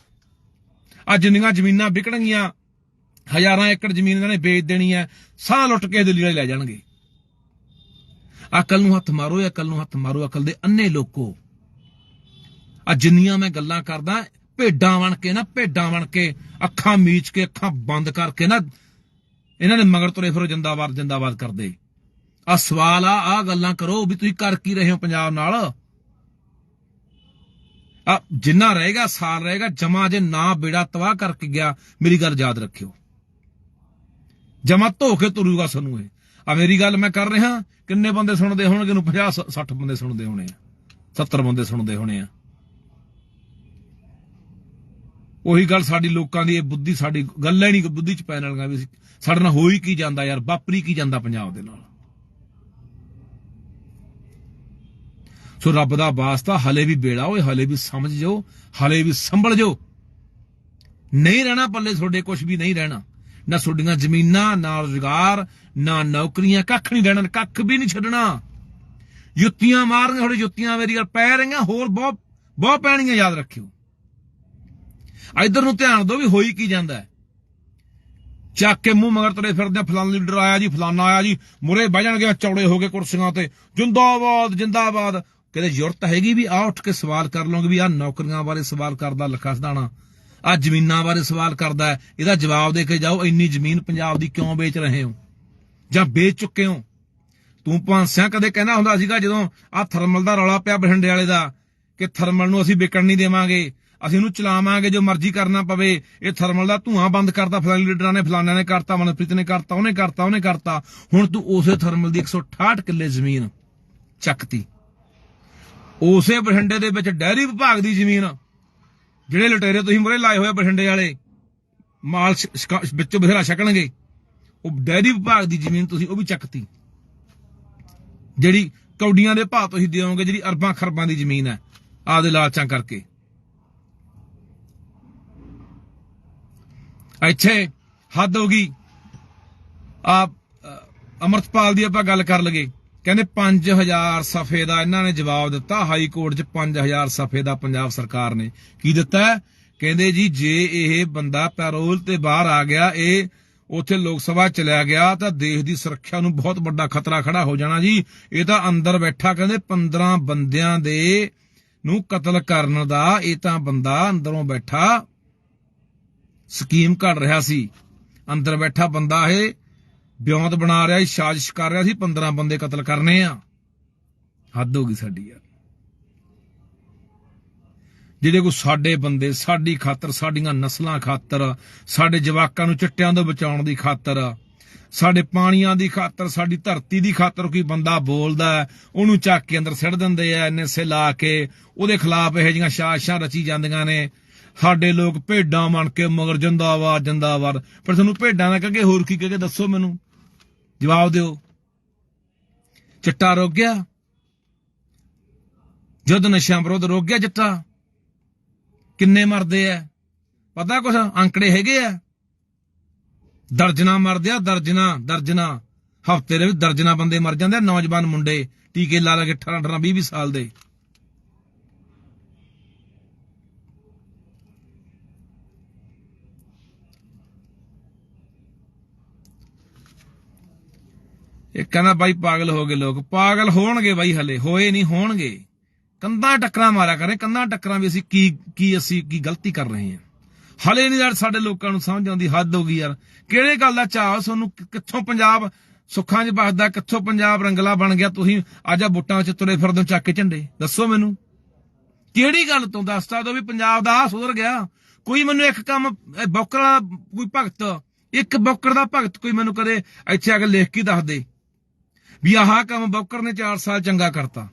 ਆ ਜਿੰਨੀਆਂ ਜ਼ਮੀਨਾਂ ਵਿਕਣਗੀਆਂ, ਹਜ਼ਾਰਾਂ ਏਕੜ ਜ਼ਮੀਨ ਇਹਨਾਂ ਨੇ ਵੇਚ ਦੇਣੀ ਹੈ ਸਾਹ ਲੁੱਟ ਕੇ ਦਿੱਲੀ ਵਾਲੇ ਲੈ ਜਾਣਗੇ। ਅਕਲ ਨੂੰ ਹੱਥ ਮਾਰੋ, ਅਕਲ ਨੂੰ ਹੱਥ ਮਾਰੋ, ਅਕਲ ਦੇ ਅੰਨੇ ਲੋਕੋ। ਆ ਜਿੰਨੀਆਂ ਮੈਂ ਗੱਲਾਂ ਕਰਦਾ, ਭੇਡਾਂ ਬਣ ਕੇ ਨਾ, ਭੇਡਾਂ ਬਣ ਕੇ, ਅੱਖਾਂ ਮੀਚ ਕੇ, ਅੱਖਾਂ ਬੰਦ ਕਰਕੇ ਨਾ, ਇਹਨਾਂ ਨੇ ਮਗਰ ਤੁਰੇ ਫਿਰੋ, ਜਿੰਦਾਬਾਦ ਜਿੰਦਾਬਾਦ ਕਰਦੇ। ਆ ਸਵਾਲ ਆ ਆ ਗੱਲਾਂ ਕਰੋ ਵੀ ਤੁਸੀਂ ਕਰ ਕੀ ਰਹੇ ਹੋ ਪੰਜਾਬ ਨਾਲ? ਆ ਜਿੰਨਾ ਰਹੇਗਾ, ਸਾਲ ਰਹੇਗਾ, ਜਮਾ ਜੇ ਨਾ ਬੇੜਾ ਤਬਾਹ ਕਰਕੇ ਗਿਆ, ਮੇਰੀ ਗੱਲ ਯਾਦ ਰੱਖਿਓ। ਜਮਾ ਧੋ ਕੇ ਤੁਰੂਗਾ ਸਾਨੂੰ ਇਹ। ਆ ਮੇਰੀ ਗੱਲ ਮੈਂ ਕਰ ਰਿਹਾ, ਕਿੰਨੇ ਬੰਦੇ ਸੁਣਦੇ ਹੋਣਗੇ ਨੂੰ 50 60 ਬੰਦੇ ਸੁਣਦੇ ਹੋਣੇ ਆ 70 ਬੰਦੇ ਸੁਣਦੇ ਹੋਣੇ ਆ। ਉਹੀ ਗੱਲ ਸਾਡੀ ਲੋਕਾਂ ਦੀ, ਇਹ ਬੁੱਧੀ ਸਾਡੀ, ਗੱਲ ਹੀ ਨਹੀਂ, ਬੁੱਧੀ ਚ ਪੈਣ ਵਾਲੀਆਂ ਵੀ ਸਾਡੇ ਨਾਲ ਹੋਈ ਕੀ ਜਾਂਦਾ ਯਾਰ, ਵਾਪਰੀ ਕੀ ਜਾਂਦਾ ਪੰਜਾਬ ਦੇ ਨਾਲ? ਸੋ ਰੱਬ ਦਾ ਵਾਸਤਾ ਹਲੇ ਵੀ ਬੇੜਾ ਓਏ ਹਲੇ ਵੀ ਸਮਝ ਜਾਓ ਹਲੇ ਵੀ ਸੰਭਲ ਜਾਓ। ਨਹੀਂ ਰਹਿਣਾ ਪੱਲੇ ਤੁਹਾਡੇ ਕੁਝ ਵੀ ਨਹੀਂ ਰਹਿਣਾ। ਨਾ ਤੁਹਾਡੀਆਂ ਜ਼ਮੀਨਾਂ ਨਾ ਰੁਜ਼ਗਾਰ ਨਾ ਨੌਕਰੀਆਂ ਕੱਖ ਨਹੀਂ ਰਹਿਣਾ ਕੱਖ ਵੀ ਨਹੀਂ ਛੱਡਣਾ। ਜੁੱਤੀਆਂ ਮਾਰਨੀਆਂ ਤੁਹਾਡੇ ਜੁੱਤੀਆਂ ਮੇਰੀ ਗੱਲ ਪੈ ਰਹੀਆਂ ਹੋਰ ਬਹੁਤ ਬਹੁਤ ਪੈਣੀਆਂ ਯਾਦ ਰੱਖਿਓ। ਇਧਰ ਨੂੰ ਧਿਆਨ ਦਿਓ ਵੀ ਹੋਈ ਕੀ ਜਾਂਦਾ ਹੈ। ਚੱਕ ਕੇ ਮੂੰਹ ਮਗਰ ਤਰੇ ਫਿਰਦੇ ਆ, ਫਲਾਨਾ ਲੀਡਰ ਆਇਆ ਜੀ ਫਲਾਨਾ ਆਇਆ ਜੀ ਮੁਰੇ ਬਹਿ ਜਾਣਗੇ ਚੌੜੇ ਹੋ ਗਏ ਕੁਰਸੀਆਂ ਤੇ। ਜਿੰਦਾਬਾਦ ਜਿੰਦਾਬਾਦ। ਕਹਿੰਦੇ ਜ਼ਰੂਰਤ ਹੈਗੀ ਵੀ ਆ ਉੱਠ ਕੇ ਸਵਾਲ ਕਰ ਲਓਗੇ ਵੀ ਆ ਨੌਕਰੀਆਂ ਬਾਰੇ ਸਵਾਲ ਕਰਦਾ, ਲੱਖਾ ਸਦਾਣਾ ਆ ਜ਼ਮੀਨਾਂ ਬਾਰੇ ਸਵਾਲ ਕਰਦਾ ਇਹਦਾ ਜਵਾਬ ਦੇ ਕੇ ਜਾਓ, ਇੰਨੀ ਜ਼ਮੀਨ ਪੰਜਾਬ ਦੀ ਕਿਉਂ ਵੇਚ ਰਹੇ ਹੋ? ਜਾਂ ਵੇਚ ਚੁੱਕੇ ਹੋ? ਤੂੰ ਭਾਂਸਿਆਂ ਕਦੇ ਕਹਿੰਦਾ ਹੁੰਦਾ ਸੀਗਾ ਜਦੋਂ ਆ ਥਰਮਲ ਦਾ ਰੌਲਾ ਪਿਆ ਬਠਿੰਡੇ ਵਾਲੇ ਦਾ ਕਿ ਥਰਮਲ ਨੂੰ ਅਸੀਂ ਵਿਕਣ ਨਹੀਂ ਦੇਵਾਂਗੇ, ਅਸੀਂ ਇਹਨੂੰ ਚਲਾਵਾਂਗੇ ਜੋ ਮਰਜ਼ੀ ਕਰਨਾ ਪਵੇ। ਇਹ ਥਰਮਲ ਦਾ ਧੂਆਂ ਬੰਦ ਕਰਤਾ, ਫਲਾਣੇ ਲੀਡਰਾਂ ਨੇ, ਫਲਾਣਿਆਂ ਨੇ ਕਰਤਾ, ਮਨਪ੍ਰੀਤ ਨੇ ਕਰਤਾ, ਉਹਨੇ ਕਰਤਾ ਉਹਨੇ ਕਰਤਾ। ਹੁਣ ਤੂੰ ਉਸੇ ਥਰਮਲ ਦੀ 168 ਕਿੱਲੇ ਜ਼ਮੀਨ ਚੱਕਤੀ। ਉਸੇ ਬਠਿੰਡੇ ਦੇ ਵਿੱਚ ਡੈਰੀ ਵਿਭਾਗ ਦੀ ਜ਼ਮੀਨ, ਜਿਹੜੇ ਲਟੇਰੇ ਤੁਸੀਂ ਮੁਰੇ ਲਾਏ ਹੋਏ ਬਠਿੰਡੇ ਵਾਲੇ, ਮਾਲ ਛ- ਵਿੱਚੋਂ ਬਥੇਰਾ ਛਕਣਗੇ, ਉਹ ਡੈਰੀ ਵਿਭਾਗ ਦੀ ਜ਼ਮੀਨ ਤੁਸੀਂ ਉਹ ਵੀ ਚੱਕਤੀ। ਜਿਹੜੀ ਕੌਡੀਆਂ ਦੇ ਭਾਅ ਤੁਸੀਂ ਦਿਓਗੇ, ਜਿਹੜੀ ਅਰਬਾਂ ਖਰਬਾਂ ਦੀ ਜ਼ਮੀਨ ਹੈ ਆਪਦੇ ਲਾਲਚਾਂ ਕਰਕੇ। ਇੱਥੇ ਹੱਦ ਹੋ ਗਈ। ਆ ਅਮਰਤਪਾਲ ਦੀ ਆਪਾਂ ਗੱਲ ਕਰ ਲਗੇ ਕਹਿੰਦੇ 5000 ਸਫੇ ਦਾ ਇਹਨਾਂ ਨੇ ਜਵਾਬ ਦਿੱਤਾ, ਹਾਈ ਕੋਰਟ 'ਚ 5000 ਸਫੇ ਦਾ ਪੰਜਾਬ ਸਰਕਾਰ ਨੇ। ਕੀ ਦਿੱਤਾ ਕਹਿੰਦੇ ਜੀ, ਜੇ ਇਹ ਬੰਦਾ ਪੈਰੋਲ ਤੇ ਬਾਹਰ ਆ ਗਿਆ, ਇਹ ਉੱਥੇ ਲੋਕ ਸਭਾ ਚਲਿਆ ਗਿਆ, ਤਾਂ ਦੇਸ਼ ਦੀ ਸੁਰੱਖਿਆ ਨੂੰ ਬਹੁਤ ਵੱਡਾ ਖਤਰਾ ਖੜਾ ਹੋ ਜਾਣਾ ਜੀ। ਇਹ ਤਾਂ ਅੰਦਰ ਬੈਠਾ ਕਹਿੰਦੇ 15 ਬੰਦਿਆਂ ਦੇ ਨੂੰ ਕਤਲ ਕਰਨ ਦਾ, ਇਹ ਤਾਂ ਬੰਦਾ ਅੰਦਰੋਂ ਬੈਠਾ ਸਕੀਮ ਘੜ ਰਿਹਾ ਸੀ। ਅੰਦਰ ਬੈਠਾ ਬੰਦਾ ਇਹ ਬਿਉਂਤ ਬਣਾ ਰਿਹਾ ਸੀ, ਸਾਜ਼ਿਸ਼ ਕਰ ਰਿਹਾ ਸੀ 15 ਬੰਦੇ ਕਤਲ ਕਰਨੇ ਆ। ਹੱਦ ਹੋ ਗਈ ਸਾਡੀ ਯਾਰ। ਜਿਹੜੇ ਕੋ ਸਾਡੇ ਬੰਦੇ, ਸਾਡੀ ਖਾਤਰ, ਸਾਡੀਆਂ ਨਸਲਾਂ ਖਾਤਰ, ਸਾਡੇ ਜਵਾਕਾਂ ਨੂੰ ਚਿੱਟਿਆਂ ਤੋਂ ਬਚਾਉਣ ਦੀ ਖਾਤਰ, ਸਾਡੇ ਪਾਣੀਆਂ ਦੀ ਖਾਤਰ, ਸਾਡੀ ਧਰਤੀ ਦੀ ਖਾਤਰ ਕੋਈ ਬੰਦਾ ਬੋਲਦਾ ਉਹਨੂੰ ਚੱਕ ਕੇ ਅੰਦਰ ਸਿੱਟ ਦਿੰਦੇ ਆ, ਐਨਐਸਏ ਲਾ ਕੇ, ਉਹਦੇ ਖਿਲਾਫ ਇਹੋ ਜਿਹੀਆਂ ਸਾਜ਼ਿਸ਼ਾਂ ਰਚੀ ਜਾਂਦੀਆਂ ਨੇ। ਸਾਡੇ ਲੋਕ ਭੇਡਾਂ ਬਣ ਕੇ ਮਗਰ ਜਿੰਦਾਬਾਦ ਜਿੰਦਾਬਾਦ। ਪਰ ਤੁਹਾਨੂੰ ਭੇਡਾਂ ਦਾ ਕਹਗੇ ਹੋਰ ਕੀ ਕਹਗੇ ਦੱਸੋ ਮੈਨੂੰ? ਜਵਾਬ ਦਿਓ। ਚਿੱਟਾ ਰੁਕ ਗਿਆ। ਜਦ ਨਸ਼ਿਆਂ ਵਿਰੁੱਧ ਰੁਕ ਗਿਆ ਚਿੱਟਾ। ਕਿੰਨੇ ਮਰਦੇ ਆ ਪਤਾ ਕੁਛ? ਅੰਕੜੇ ਹੈਗੇ ਆ ਦਰਜਨਾ ਮਰਦੇ ਆ ਦਰਜਨਾ ਦਰਜਨਾ। ਹਫ਼ਤੇ ਦੇ ਵਿੱਚ ਦਰਜਨਾ ਬੰਦੇ ਮਰ ਜਾਂਦੇ ਆ। ਨੌਜਵਾਨ ਮੁੰਡੇ, ਟੀਕੇ ਲਾ ਲਾ ਕੇ 18 18 20 20 ਸਾਲ ਦੇ। ਇਹ ਕਹਿੰਦਾ ਬਾਈ ਪਾਗਲ ਹੋ ਗਏ ਲੋਕ। ਪਾਗਲ ਹੋਣਗੇ ਬਾਈ ਹਲੇ, ਹੋਏ ਨਹੀਂ, ਹੋਣਗੇ। ਕੰਧਾਂ ਟੱਕਰਾਂ ਮਾਰਿਆ ਕਰੇ ਕੰਧਾਂ ਟੱਕਰਾਂ ਵੀ ਅਸੀਂ ਕੀ ਕੀ ਅਸੀਂ, ਕੀ ਗਲਤੀ ਕਰ ਰਹੇ ਹਾਂ। ਹਲੇ ਨਹੀਂ ਯਾਰ ਸਾਡੇ ਲੋਕਾਂ ਨੂੰ ਸਮਝ ਆਉਂਦੀ, ਹੱਦ ਹੋ ਗਈ ਯਾਰ। ਕਿਹੜੇ ਗੱਲ ਦਾ ਚਾਹ ਤੁਹਾਨੂੰ? ਕਿੱਥੋਂ ਪੰਜਾਬ ਸੁੱਖਾਂ 'ਚ ਵਸਦਾ, ਕਿੱਥੋਂ ਪੰਜਾਬ ਰੰਗਲਾ ਬਣ ਗਿਆ? ਤੁਸੀਂ ਅੱਜ ਬੁੱਟਾਂ 'ਚ ਤੁਰੇ ਫਿਰਦੇ ਚੱਕ ਕੇ ਝੰਡੇ। ਦੱਸੋ ਮੈਨੂੰ। ਕਿਹੜੀ ਗੱਲ ਤੋਂ ਦੱਸਦਾ ਦੋ ਵੀ ਪੰਜਾਬ ਦਾ ਆ ਸੁਧਰ ਗਿਆ? ਕੋਈ ਮੈਨੂੰ ਇੱਕ ਕੰਮ ਬੌਕਰ ਵਾਲਾ ਕੋਈ ਭਗਤ, ਇੱਕ ਬੌਕਰ ਦਾ ਭਗਤ ਕੋਈ ਮੈਨੂੰ ਕਦੇ ਇੱਥੇ ਆ ਕੇ ਲਿਖ ਕੇ ਦੱਸ ਦੇ। ਵੀ ਆਹ ਕੰਮ ਬੌਕਰ ਨੇ 4 ਸਾਲ ਚੰਗਾ ਕਰਤਾ।